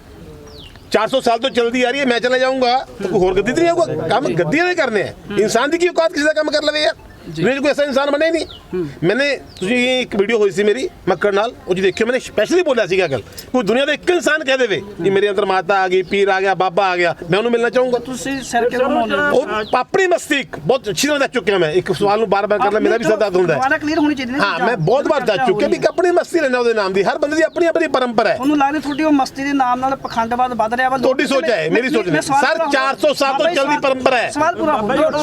400 ਸਾਲ ਤੋਂ ਚਲਦੀ ਆ ਰਹੀ ਹੈ ਮੈਂ ਚਲਾ ਜਾਊਂਗਾ ਤਾਂ ਕੋਈ ਹੋਰ ਗੱਦੀ ਤੇ ਨਹੀਂ ਆਊਗਾ ਕੰਮ ਗੱਦੀਆਂ ਨੇ ਕਰਨੇ ਹੈ ਇਨਸਾਨ ਦੀ ਕੀ ਔਕਾਤ ਕਿਸੇ ਦਾ ਕੰਮ ਕਰ ਲਵੇ ਯਾਰ 'ਚ ਕੋਈ ਐਸਾ ਇਨਸਾਨ ਬਣੇ ਨਹੀਂ। ਮੈਨੇ ਤੁਸੀਂ ਇੱਕ ਵੀਡੀਓ ਹੋਈ ਸੀ ਮੇਰੀ ਮੱਕੜ ਨਾਲ ਉਹ ਜੀ ਦੇਖਿਓ ਮੈਨੇ ਸਪੈਸ਼ਲੀ ਬੋਲਿਆ ਸੀਗਾ ਗੱਲ। ਕੋਈ ਦੁਨੀਆ ਦਾ ਇੱਕ ਇਨਸਾਨ ਕਹਿ ਦੇਵੇ ਕਿ ਮੇਰੇ ਅੰਦਰ ਮਾਤਾ ਆ ਗਈ ਪੀਰ ਆ ਗਿਆ ਬਾਬਾ ਆ ਗਿਆ ਮੈਂ ਉਹਨੂੰ ਮਿਲਣਾ ਚਾਹੂੰਗਾ। ਤੁਸੀਂ ਸਿਰ ਘੁਮਾਉਂਦੇ ਹੋ? ਉਹ ਆਪਣੀ ਮਸਤੀਕ ਬਹੁਤ ਅੱਛੀ ਤਰ੍ਹਾਂ ਦੱਸ ਚੁੱਕਿਆ ਮੈਂ। ਇੱਕ ਸਵਾਲ ਨੂੰ ਬਾਰ-ਬਾਰ ਕਰਨਾ ਮੇਰਾ ਵੀ ਸਰ ਦਰਦ ਹੁੰਦਾ ਹੈ। ਦੁਬਾਰਾ ਕਲੀਅਰ ਹੋਣੀ ਚਾਹੀਦੀ ਨਾ ਹਾਂ ਮੈਂ ਬਹੁਤ ਵਾਰ ਦੱਸ ਚੁੱਕਿਆ ਵੀ ਆਪਣੀ ਮਸਤੀ ਲੈਣਾ ਉਹਦੇ ਨਾਮ ਦੀ। ਹਰ ਬੰਦੇ ਦੀ ਆਪਣੀ ਆਪਣੀ ਪਰੰਪਰਾ ਹੈ। ਤੁਹਾਨੂੰ ਲੱਗਦਾ ਤੁਹਾਡੀ ਉਹ ਮਸਤੀ ਦੇ ਨਾਮ ਨਾਲ ਪਖੰਡਵਾਦ ਵੱਧ ਰਿਹਾ ਵਾ? ਤੁਹਾਡੀ ਸੋਚ ਹੈ, ਮੇਰੀ ਸੋਚ ਨਹੀਂ। ਸਰ, 400 ਸਾਲ ਤੋਂ ਚੱਲਦੀ ਪਰੰਪਰਾ ਹੈ। ਸਵਾਲ ਪੂਰਾ ਦਿਓ।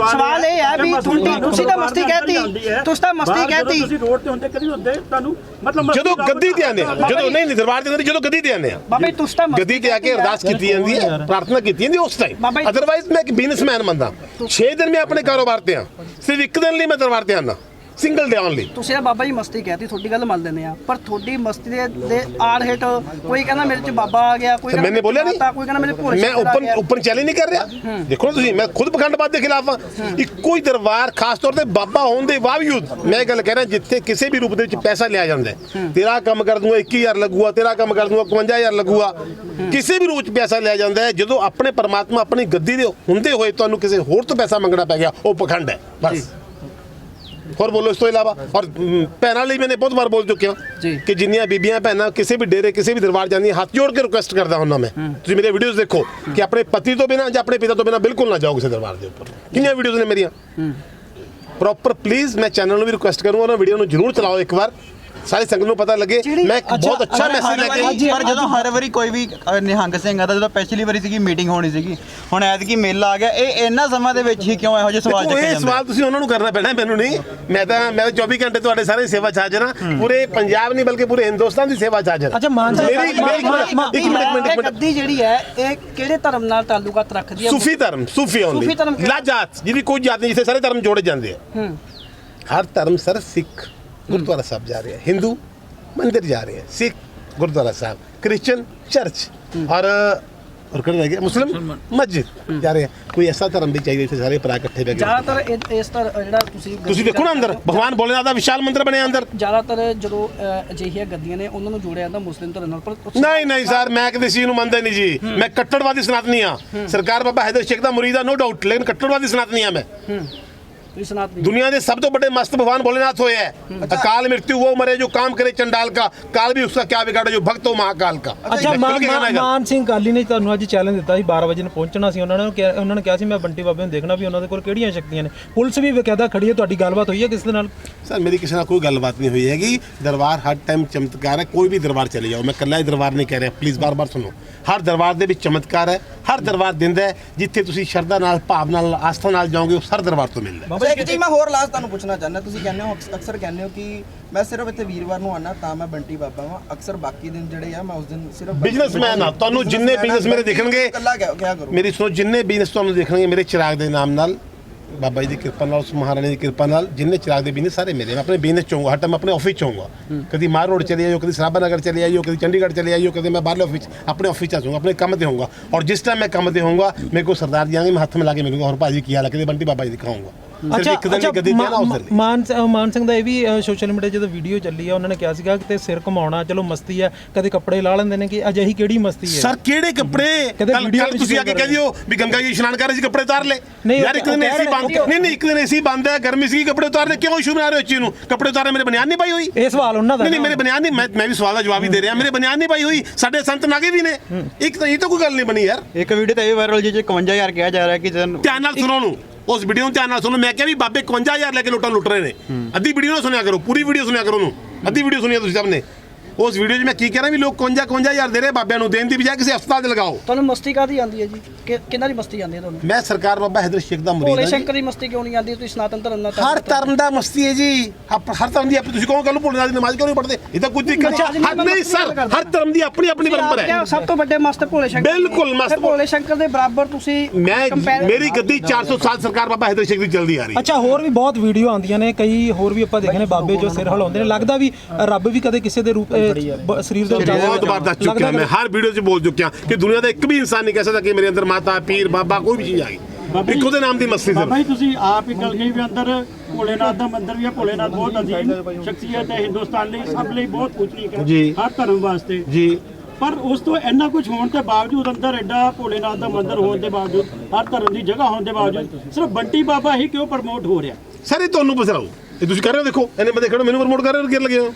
ਸਵਾਲ ਇਹ ਹੈ ਵੀ ਤੁਹਾਡੀ ਤੁਸੀਂ ਤਾਂ ਮਸਤੀ ਕਹਿਤੀ। ਤੁਸੀਂ ਤਾਂ ਮਸਤੀ ਕਹਿਤੀ। ਤੁਸੀਂ ਰੋਡ ਤੇ ਹੁੰਦੇ ਕਦੀ ਹੁੰਦੇ ਤੁਹਾਨੂੰ ਮਤਲਬ ਜਦੋਂ ਗੱਦੀ ਤੇ ਆਨੇ ਆ ਜਦੋਂ ਨਹੀਂ ਨਹੀਂ ਦਰਬਾਰ ਦੇ ਅੰਦਰ ਜਦੋਂ ਗੱਦੀ ਤੇ ਆਨੇ ਆ। ਬਾਬਾ ਤੁਸੀਂ ਤਾਂ ਮਸਤੀ ਗੱਦੀ ਤੇ ਆ ਕੇ ਅਰਦਾਸ ਕੀਤੀ ਜਾਂਦੀ ਹੈ ਪ੍ਰਾਰਥਨਾ ਕੀਤੀ ਜਾਂਦੀ ਹੈ ਉਸ ਟਾਈਮ ਅਦਰਵਾਈਜ਼ ਮੈਂ ਇੱਕ ਬਿਜ਼ਨਸਮੈਨ ਬੰਦਾ। 6 ਦਿਨ ਮੈਂ ਆਪਣੇ ਕਾਰੋਬਾਰ ਤੇ ਆ। ਸਿਰਫ ਇੱਕ ਦਿਨ ਲਈ ਮੈਂ ਦਰਬਾਰ ਤੇ ਆਨਾ ਸਿੰਗਲ ਡੇ ਓਨਲੀ ਤੁਸੀਂ ਤਾਂ ਬਾਬਾ ਜੀ ਮਸਤੀ ਕਹਿਤੀ ਤੁਹਾਡੀ ਗੱਲ ਮੰਨ ਲੈਂਦੇ ਆ। ਪਰ ਤੁਹਾਡੀ ਮਸਤੀ ਦੇ ਦੇ ਆੜ ਹੇਠ ਕੋਈ ਕਹਿੰਦਾ ਮੇਰੇ ਚ ਬਾਬਾ ਆ ਗਿਆ ਕੋਈ ਮੈਨੇ ਬੋਲਿਆ ਨਹੀਂ ਕੋਈ ਕਹਿੰਦਾ ਮੇਰੇ ਭੋਲੇ ਮੈਂ ਆ ਓਪਨ। ਓਪਨ ਚੈਲੰਜ ਨਹੀਂ ਕਰ ਰਿਹਾ? ਦੇਖੋ ਤੁਸੀਂ ਮੈਂ ਖੁਦ ਪਖੰਡਵਾਦ ਦੇ ਖਿਲਾਫ ਹਾਂ। ਇੱਕੋ ਹੀ ਦਰਬਾਰ ਖਾਸ ਤੌਰ ਤੇ ਬਾਬਾ ਹੋਣ ਦੇ ਬਾਵਜੂਦ ਮੈਂ ਗੱਲ ਕਹਿ ਰਿਹਾ ਜਿੱਥੇ ਕਿਸੇ ਵੀ ਰੂਪ ਦੇ ਵਿੱਚ ਪੈਸਾ ਲਿਆ ਜਾਂਦਾ ਤੇਰਾ ਕੰਮ ਕਰ ਦੂੰਗਾ 21000 ਲੱਗੂਗਾ ਤੇਰਾ ਕੰਮ ਕਰ ਦੂੰਗਾ 51000 ਲੱਗੂਗਾ ਕਿਸੇ ਵੀ ਰੂਪ ਚ ਪੈਸਾ ਲਿਆ ਜਾਂਦਾ ਜਦੋਂ ਆਪਣੇ ਪਰਮਾਤਮਾ ਆਪਣੀ ਗੱਦੀ ਦੇ ਹੁੰਦੇ ਹੋਏ ਤੁਹਾਨੂੰ ਕਿਸੇ ਹੋਰ ਤੋਂ ਪੈਸਾ ਮੰਗਣਾ ਪੈ ਗਿਆ ਉਹ ਪਖੰਡ ਹੈ। ਬਸ। ਹੋਰ ਬੋਲੋ ਇਸ ਤੋਂ ਇਲਾਵਾ ਔਰ ਭੈਣਾਂ ਲਈ ਮੈंने ਬਹੁਤ ਵਾਰ ਬੋਲ ਚੁੱਕਿਆ। ਕਿ ਜਿੰਨੀਆਂ ਬੀਬੀਆਂ ਭੈਣਾਂ ਕਿਸੇ ਵੀ ਡੇਰੇ ਕਿਸੇ ਵੀ ਦਰਬਾਰ ਜਾਂਦੀਆਂ ਹੱਥ ਜੋੜ ਕੇ ਰਿਕੁਐਸਟ ਕਰਦਾ ਹੁੰਦਾ ਮੈਂ। ਤੁਸੀਂ ਮੇਰੇ ਵੀਡੀਓਜ਼ ਦੇਖੋ ਕਿ ਆਪਣੇ ਪਤੀ ਤੋਂ ਬਿਨਾਂ ਜਾਂ ਆਪਣੇ ਪਿਤਾ ਤੋਂ ਬਿਨਾਂ ਬਿਲਕੁਲ ਨਾ ਜਾਓ ਕਿਸੇ ਦਰਬਾਰ ਦੇ ਉੱਪਰ। ਕਿੰਨੀਆਂ ਵੀਡੀਓਜ਼ ਨੇ ਮੇਰੀਆਂ? ਪ੍ਰੋਪਰ ਪਲੀਜ਼ ਮੈਂ ਚੈਨਲ ਨੂੰ ਵੀ ਰਿਕੁਐਸਟ ਕਰੂੰਗਾ ਉਹਨਾਂ ਵੀਡੀਓ ਨੂੰ ਜ਼ਰੂਰ ਚਲਾਓ ਇੱਕ ਵਾਰ। ਸਾਰੀ ਸੰਗਤ ਨੂੰ ਪਤਾ ਲੱਗੇ। ਮੈਂ ਇੱਕ ਬਹੁਤ ਅੱਛਾ ਮੈਸੇਜ ਲੈ ਕੇ ਪਰ ਜਦੋਂ ਹਰ ਵਾਰੀ ਕੋਈ ਵੀ ਅ, ਨਿਹੰਗ ਸਿੰਘ ਆਦਾ ਜਦੋਂ ਪਿਛਲੀ ਵਾਰੀ ਸੀਗੀ ਮੀਟਿੰਗ ਹੋਣੀ ਸੀਗੀ ਹੁਣ ਐਤਕੀ ਮੇਲਾ ਆ ਗਿਆ। ਇਹ ਇੰਨਾ ਸਮਾਂ ਦੇ ਵਿੱਚ ਹੀ ਕਿਉਂ ਇਹੋ ਜਿਹੇ ਸਵਾਲ ਦੇਖੋ ਚੱਕੇ ਇਹ ਜਾਂਦੇ ਸਵਾਲ ਤੁਸੀਂ ਉਹਨਾਂ ਨੂੰ ਕਰਨਾ ਪੈਣਾ ਮੈਨੂੰ ਨਹੀਂ। ਮੈਂ ਤਾਂ ਮੈਂ ਤਾਂ 24 ਘੰਟੇ ਤੁਹਾਡੇ ਸਾਰੇ ਸੇਵਾ ਚ ਹਾਜ਼ਰ ਹਾਂ। ਪੂਰੇ ਪੰਜਾਬ ਨਹੀਂ ਬਲਕਿ ਪੂਰੇ ਹਿੰਦੁਸਤਾਨ ਦੀ ਸੇਵਾ ਚ ਹਾਜ਼ਰ ਹਾਂ। ਅੱਛਾ, ਮਾਨ ਸਾਹਿਬ- ਮੇਰੀ ਮੇਰੀ- ਇੱਕ ਮਿੰਟ ਇੱਕ ਮਿੰਟ ਇੱਕ ਮਿੰਟ ਇਹ ਇੱਕ ਮਿੰਟ। ਗੱਦੀ ਜਿਹੜੀ ਹੈ ਇਹ ਕਿਹੜੇ ਧਰਮ ਨਾਲ ਤਾਲੁਕਾਤ ਰੱਖਦੀ ਹੈ? ਸੂਫੀ ਧਰਮ ਸੂਫੀ ਓਨਲੀ ਧਰਮ ਕਿਹੜਾ? ਲਾ ਜਾਤ ਜਿਹਦੀ ਕੋਈ ਜਾਤ ਨਹੀਂ ਜਿੱਥੇ ਸਾਰੇ ਧਰਮ ਜੋੜੇ ਜਾਂਦੇ ਆ। ਹਰ ਧਰਮ ਸਰ ਸਿੱਖ। ਗੁਰਦੁਆਰਾ ਸਾਹਿਬ ਜਾ ਰਹੇ ਹੈ ਹਿੰਦੂ ਮੰਦਿਰ ਜਾ ਰਹੇ ਹੈ ਸਿੱਖ ਗੁਰਦੁਆਰਾ ਸਾਹਿਬ ਔਰ ਔਰ ਕਿਹੜਾ ਰਹਿ ਗਿਆ ਮੁਸਲਿਮ ਮਸਜਿਦ ਜਾ ਰਹੇ ਹੈ ਕੋਈ ਐਸਾ ਧਰਮ ਵੀ ਚਾਹੀਦਾ ਇੱਥੇ ਸਾਰੇ ਭਰਾ ਇਕੱਠੇ ਬੈ ਜ਼ਿਆਦਾਤਰ ਇਸ ਤਰ੍ਹਾਂ ਜਿਹੜਾ ਤੁਸੀਂ ਤੁਸੀਂ ਦੇਖੋ ਨਾ ਅੰਦਰ ਭਗਵਾਨ ਭੋਲੇਨਾਥ ਦਾ ਵਿਸ਼ਾਲ ਮੰਦਿਰ ਬਣਿਆ ਅੰਦਰ। ਜ਼ਿਆਦਾਤਰ ਜਦੋਂ ਅਜਿਹੀਆਂ ਗੱਦੀਆਂ ਨੇ ਉਹਨਾਂ ਨੂੰ ਜੋੜਿਆ ਜਾਂਦਾ ਮੁਸਲਿਮ ਧਰਮ ਨਾਲ ਪਰ ਨਹੀਂ ਨਹੀਂ ਸਰ ਮੈਂ ਕਿਸੇ ਚੀਜ਼ ਨੂੰ ਮੰਨਦਾ ਨਹੀਂ ਜੀ। ਮੈਂ ਕੱਟੜਵਾਦੀ ਸਨਾਤਨੀ ਆ। ਸਰਕਾਰ ਬਾਬਾ ਹੈਦਰ ਸ਼ੇਖ ਦਾ ਮੁਰੀਦ ਆ ਨੋ ਡਾਊਟ ਲੇਕਿਨ ਕੱਟੜਵਾਦੀ ਸਨਾਤਨੀ ਆ ਮੈਂ। दुनिया के सब तो बड़े मस्त भगवान भोलेनाथ हुए हैं अकाल मृत्यु वो मरे जो काम करे चंडाल का काल भी उसका क्या बिगाड़े जो भक्त हो महाकाल का ਅੱਛਾ मैं खुल के कहना है गल। ਮਾਨ ਸਿੰਘ ਕਾਲੀ ਨੇ ਤੁਹਾਨੂੰ ਅੱਜ ਚੈਲੰਜ ਦਿੱਤਾ ਸੀ 12 ਵਜੇ ਨੂੰ ਪਹੁੰਚਣਾ ਸੀ ਉਹਨਾਂ ਨੇ ਕਿਹਾ- ਉਹਨਾਂ ਨੇ ਕਿਹਾ ਸੀ ਮੈਂ ਬੰਟੀ ਬਾਬੇ ਨੂੰ ਦੇਖਣਾ ਵੀ ਉਹਨਾਂ ਦੇ ਕੋਲ ਕਿਹੜੀਆਂ ਸ਼ਕਤੀਆਂ ਨੇ ਪੁਲਿਸ ਵੀ ਬਕਾਇਦਾ ਖੜੀ ਹੈ ਤੁਹਾਡੀ ਗੱਲਬਾਤ ਹੋਈ ਹੈ ਕਿਸ ਦੇ ਨਾਲ सर मेरी किसी ਨਾਲ कोई गलबात नहीं हुई हैगी दरबार हर टाइम चमत्कार है कोई भी दरबार चले जाओ मैं कल्ला ही दरबार नहीं कह ਰਿਹਾ ਪਲੀਜ਼ ਬਾਰ-ਬਾਰ ਸੁਣੋ ਹਰ ਦਰਬਾਰ ਦੇ ਵਿੱਚ ਚਮਤਕਾਰ ਹੈ ਹਰ ਦਰਬਾਰ ਦਿੰਦਾ ਹੈ ਜਿੱਥੇ ਤੁਸੀਂ ਸ਼ਰਧਾ ਨਾਲ ਭਾਵ ਨਾਲ ਆਸਥਾ ਨਾਲ ਜਾਓਗੇ ਉਹ ਹਰ ਦਰਬਾਰ ਤੋਂ ਮਿਲਦਾ ਹੈ ਅੱਛਾ ਇੱਕ ਚੀਜ਼ ਮੈਂ ਹੋਰ ਲਾਸਟ ਤੁਹਾਨੂੰ ਪੁੱਛਣਾ ਚਾਹੁੰਦਾ ਤੁਸੀਂ ਕਹਿੰਦੇ ਹੋ ਅਕਸ- ਅਕਸਰ ਕਹਿੰਦੇ ਹੋ ਕਿ ਮੈਂ ਸਿਰਫ ਇੱਥੇ ਵੀਰਵਾਰ ਨੂੰ ਆਣਾ ਤਾਂ ਮੈਂ ਬੰਟੀ ਬਾਬਾ ਵਾਂ। ਅਕਸਰ ਬਾਕੀ ਦਿਨ ਜਿਹੜੇ ਆ ਮੈਂ ਉਸ ਦਿਨ ਸਿਰਫ ਬਿਜ਼ਨਸਮੈਨ ਆ। ਤੁਹਾਨੂੰ ਜਿੰਨੇ ਬਿਜ਼ਨਸ ਮੇਰੇ ਦਿਖਣਗੇ ਇਕੱਲਾ ਕਿਆ ਕਿਆ ਕਰੂੰ? ਮੇਰੀ ਸੁਣੋ ਜਿੰਨੇ ਬਿਜ਼ਨਸ ਤੁਹਾਨੂੰ ਦੇਖਣਗੇ ਮੇਰੇ ਚਿਰਾਗ ਦੇ ਨਾਮ ਨਾਲ ਬਾਬਾ ਜੀ ਦੀ ਕਿਰਪਾ ਨਾਲ ਉਸ ਮਹਾਰਾਣੀ ਦੀ ਕਿਰਪਾ ਨਾਲ ਜਿੰਨੇ ਚਿਰਾਗ ਦੇ ਬਿਜ਼ਨਸ ਸਾਰੇ ਮੇਰੇ ਮੈਂ ਆਪਣੇ ਬਿਜ਼ਨਸ ਚਾਹੂੰਗਾ ਹਰ ਟਾਈਮ ਆਪਣੇ ਆਫਿਸ ਚਾਹੂੰਗਾ ਕਦੀ ਮਾਰ ਰੋਡ ਚਲੇ ਜਾਈਓ ਕਦੀ ਸਰਾਭਾ ਨਗਰ ਚਲੇ ਜਾਈਓ ਕਦੀ ਚੰਡੀਗੜ੍ਹ ਚਲੇ ਜਾਈਓ ਕਦੀ ਮੈਂ ਬਾਹਰਲੇ ਆਫਿਸ ਆਪਣੇ ਆਫਿਸ ਚ ਆ ਜਾਊਂਗਾ ਆਪਣੇ ਕੰਮ ਤੇ ਹੋਊਂਗਾ। ਔਰ ਜਿਸ ਟਾਈਮ ਮੈਂ ਕੰਮ ਤੇ ਹੋਊਂਗਾ ਮੇਰੇ ਕੋਲ ਸਰਦਾਰ ਜੀ ਆਣਗੇ ਮੈਂ ਹੱਥ ਮਿਲਾ ਕੇ ਮਿਲੂੰਗਾ ਹੋਰ ਭਾਜੀ ਕੀ ਹਾਲ ਹੈ ਕਦੇ ਬੰਟੀ ਬਾਬਾ ਜੀ ਦਿਖਾਊਂਗਾ। ਸਿਰਫ ਇੱਕ ਦਿਨ ਦੀ ਗੱਦੀ ਤੇ ਨਾ ਉਸਰ ਲਈ। ਮਾਨ ਮਾਨ ਸਿੰਘ ਦਾ ਇਹ ਵੀ ਸੋਸ਼ਲ ਮੀਡੀਆ ਜਦੋਂ ਵੀਡੀਓ ਚੱਲੀ ਆ ਉਹਨਾਂ ਨੇ ਕਿਹਾ ਸੀਗਾ ਕਿ ਤੇ ਸਿਰ ਘਮਾਉਣਾ ਚਲੋ ਮਸਤੀ ਆ ਕਦੇ ਕੱਪੜੇ ਲਾ ਲੈਂਦੇ ਨੇ ਕਿ ਅਜਿਹੀ ਕਿਹੜੀ ਮਸਤੀ ਹੈ? ਸਰ ਕਿਹੜੇ ਕੱਪੜੇ? ਕਦੇ ਕੱਲ ਵੀਡੀਓ ਕੱਲ ਵਿੱਚ ਤੁਸੀਂ ਆ ਕੇ ਕਹਿ ਦਿਓ ਵੀ ਗੰਗਾ ਜੀ ਇਸ਼ਨਾਨ ਕਰ ਰਹੇ ਸੀ ਕੱਪੜੇ ਉਤਾਰ ਲੈ ਨਹੀਂ, ਯਾਰ ਇੱਕ ਦਿਨ ਏਸੀ ਬੰਦ ਨਹੀਂ ਨਹੀਂ ਇੱਕ ਦਿਨ ਏਸੀ ਬੰਦ ਹੈ ਗਰਮੀ ਸੀ ਕੱਪੜੇ ਉਤਾਰ ਲੈ ਕਿਉਂ ਇਸ਼ੂ ਬਣਾ ਰਹੇ ਹੋ ਚੀਜ਼ ਨੂੰ? ਕੱਪੜੇ ਉਤਾਰੇ ਮੇਰੇ ਬਨਿਆਨ ਨਹੀਂ ਪਾਈ ਹੋਈ। ਇਹ ਸਵਾਲ ਉਹਨਾਂ ਦਾ ਨਹੀਂ। ਮੇਰੇ ਬਨਿਆਨ ਨਹੀਂ ਮੈਂ ਮੈਂ ਵੀ ਸਵਾਲ ਦਾ ਜਵਾਬ ਹੀ ਦੇ ਰਿਹਾ ਮੇਰੇ ਬਨਿਆਨ ਨਹੀਂ ਪਾਈ ਹੋਈ। ਸਾਡੇ ਸੰਤ ਨਾਗੇ ਵੀ ਨੇ। ਇੱਕ ਤਾਂ ਇਹ ਤਾਂ ਕੋਈ ਗੱਲ ਨਹੀਂ ਬਣੀ ਯਾਰ। ਇੱਕ ਵੀਡੀਓ ਤਾਂ ਇਹ ਵਾਇਰਲ ਜੀ 51000 ਕਿਹਾ ਜਾ ਰਿਹਾ ਕਿ ਧਿਆਨ ਨਾਲ ਸੁਣੋ ਨੂੰ ਉਸ ਵੀਡੀਓ ਨੂੰ ਧਿਆਨ ਨਾਲ ਸੁਣੋ। ਮੈਂ ਕਿਹਾ ਵੀ ਬਾਬੇ 51000 ਲੈ ਕੇ ਲੁੱਟਾਂ ਲੁੱਟ ਰਹੇ ਨੇ। ਅੱਧੀ ਵੀਡੀਓ ਨਾ ਸੁਣਿਆ ਕਰੋ, ਪੂਰੀ ਵੀਡੀਓ ਸੁਣਿਆ ਕਰੋ ਉਹਨੂੰ। ਅੱਧੀ ਵੀਡੀਓ ਸੁਣਿਆ ਤੁਸੀਂ ਸਭ ਨੇ। ਉਸ ਵੀਡੀਓ 'ਚ ਮੈਂ ਕੀ ਕਹਿ ਰਿਹਾ ਵੀ ਲੋਕ 55 51000 ਦੇ ਰਹੇ ਬਾਬਿਆਂ ਨੂੰ ਦੇਣ ਦੀ ਬਜਾਏ ਕਿਸੇ ਹਸਪਤਾਲ 'ਚ ਲਗਾਓ। ਤੁਹਾਨੂੰ ਮਸਤੀ ਕਾਦੀ ਆਉਂਦੀ ਹੈ ਜੀ? ਕਿ- ਕਿਹਨਾਂ ਦੀ ਮਸਤੀ ਆਉਂਦੀ ਹੈ ਤੁਹਾਨੂੰ? ਮੈਂ ਸਰਕਾਰ ਬਾਬਾ ਹੈਦਰ ਸ਼ੇਖ ਦਾ ਮੁਰੀਦ ਭੋਲੇ ਹਾਂ ਜੀ। ਸ਼ੰਕਰ ਦੀ ਮਸਤੀ ਕਿਉਂ ਨਹੀਂ ਆਉਂਦੀ? ਤੁਸੀਂ ਸਨਾਤਨ ਧਰਮ ਨਾਲ ਹਰ ਧਰਮ ਦਾ ਮਸਤੀ ਹੈ ਜੀ। ਆਪ- ਹਰ ਧਰਮ ਦੀ ਆਪਣੀ ਤੁਸੀਂ ਕਹੋ ਕੱਲ ਭੋਲੇ ਨਾਥ ਦੀ ਨਮਾਜ਼ ਕਿਉਂ ਨਹੀਂ ਪੜ੍ਹਦੇ? ਇਹ ਤਾਂ ਕੋਈ ਦਿੱਕਤ ਨਹੀਂ। ਹਰ ਨਹੀਂ ਸਰ ਹਰ ਧਰਮ ਦੀ ਆਪਣੀ ਆਪਣੀ ਪਰੰਪਰਾ ਹੈ। ਸਭ ਤੋਂ ਵੱਡੇ ਮਸਤ ਭੋਲੇ ਸ਼ੰਕਰ ਬਿਲਕੁਲ ਮਸਤ ਤੇ ਭੋਲੇ ਸ਼ੰਕਰ ਦੇ ਬਰਾਬਰ ਤੁਸੀਂ ਮੈਂ compare- ਮੇਰੀ ਗੱਦੀ 400 ਸਾਲ ਸਰਕਾਰ ਬਾਬਾ ਹੈਦਰ ਸ਼ੇਖ ਦੀ ਚੱਲਦੀ ਆ ਰਹੀ ਅੱਛਾ ਹੋਰ ਵੀ ਬਹੁਤ ਵੀਡੀਓ ਆਉਂਦੀਆਂ ਨੇ। ਕਈ ਹੋਰ ਵੀ ਆਪਾਂ ਦੇਖੇ ਨੇ ਬਾਬੇ ਜੋ ਸਿਰ ਹਿਲਾਉਂਦੇ ਨੇ। ਲੱਗਦਾ ਵੀ ਰੱਬ ਵੀ ਕਦੇ ਕਿਸੇ ਦੇ ਰੂਪ ਅਹ, ਬ- ਸਰੀਰ ਦੇ ਵਿੱਚ ਆ ਬਹੁਤ ਵਾਰ ਦੱਸ ਚੁੱਕਿਆ ਮੈਂ ਹਰ ਵੀਡੀਓ 'ਚ ਬੋਲ ਚੁੱਕਿਆ ਕਿ ਦੁਨੀਆ ਦਾ ਇੱਕ ਵੀ ਇਨਸਾਨ ਨਹੀਂ ਕਹਿ ਸਕਦਾ ਕਿ ਮੇਰੇ ਅੰਦਰ ਮਾਤਾ ਪੀਰ ਬਾਬਾ ਕੋਈ ਵੀ ਚੀਜ਼ ਆ ਗਈ। ਇੱਕੋ ਦੇ ਨਾਮ ਦੀ ਮਸਤੀ ਬਾਬਾ ਸਿਰਫ ਜੀ ਤੁਸੀਂ ਆਪ ਹੀ ਗੱਲ ਕਹੀ ਵੀ ਅੰਦਰ ਭੋਲੇਨਾਥ ਦਾ ਮੰਦਿਰ ਵੀ ਹੈ ਭੋਲੇਨਾਥ ਬਹੁਤ ਅਜ਼ੀਮ ਸ਼ਖਸੀਅਤ ਹੈ ਹਿੰਦੁਸਤਾਨ ਲਈ ਸਭ ਲਈ ਬਹੁਤ ਉਚਨੀਕ ਹੈ ਜੀ। ਹਰ ਧਰਮ ਵਾਸਤੇ। ਜੀ। ਪਰ ਉਸ ਤੋਂ ਇੰਨਾ ਕੁਝ ਹੋਣ ਦੇ ਬਾਵਜੂਦ ਅੰਦਰ ਐਡਾ ਭੋਲੇਨਾਥ ਦਾ ਮੰਦਿਰ ਹੋਣ ਦੇ ਬਾਵਜੂਦ ਹਰ ਧਰਮ ਦੀ ਜਗ੍ਹਾ ਹੋਣ ਦੇ ਬਾਵਜੂਦ ਸਿਰਫ ਬੰਟੀ ਬਾਬਾ ਹੀ ਕਿਉਂ ਪ੍ਰਮੋਟ ਹੋ ਰਿਹਾ? ਸਰ ਇਹ ਤੁਹਾਨੂੰ ਪੁੱਛ ਰਹਾ ਹੂੰ ਇਹ ਤੁਸੀਂ ਕਰ ਰਹੇ ਹੋ ਦੇਖੋ। ਇਹਨੇ ਬੰਦੇ ਖੜੋ ਮੈਨੂੰ ਪ੍ਰਮੋਟ ਕਰ ਰਹੇ ਹੋ ਕਿ ਲੱਗੇ ਹੋ?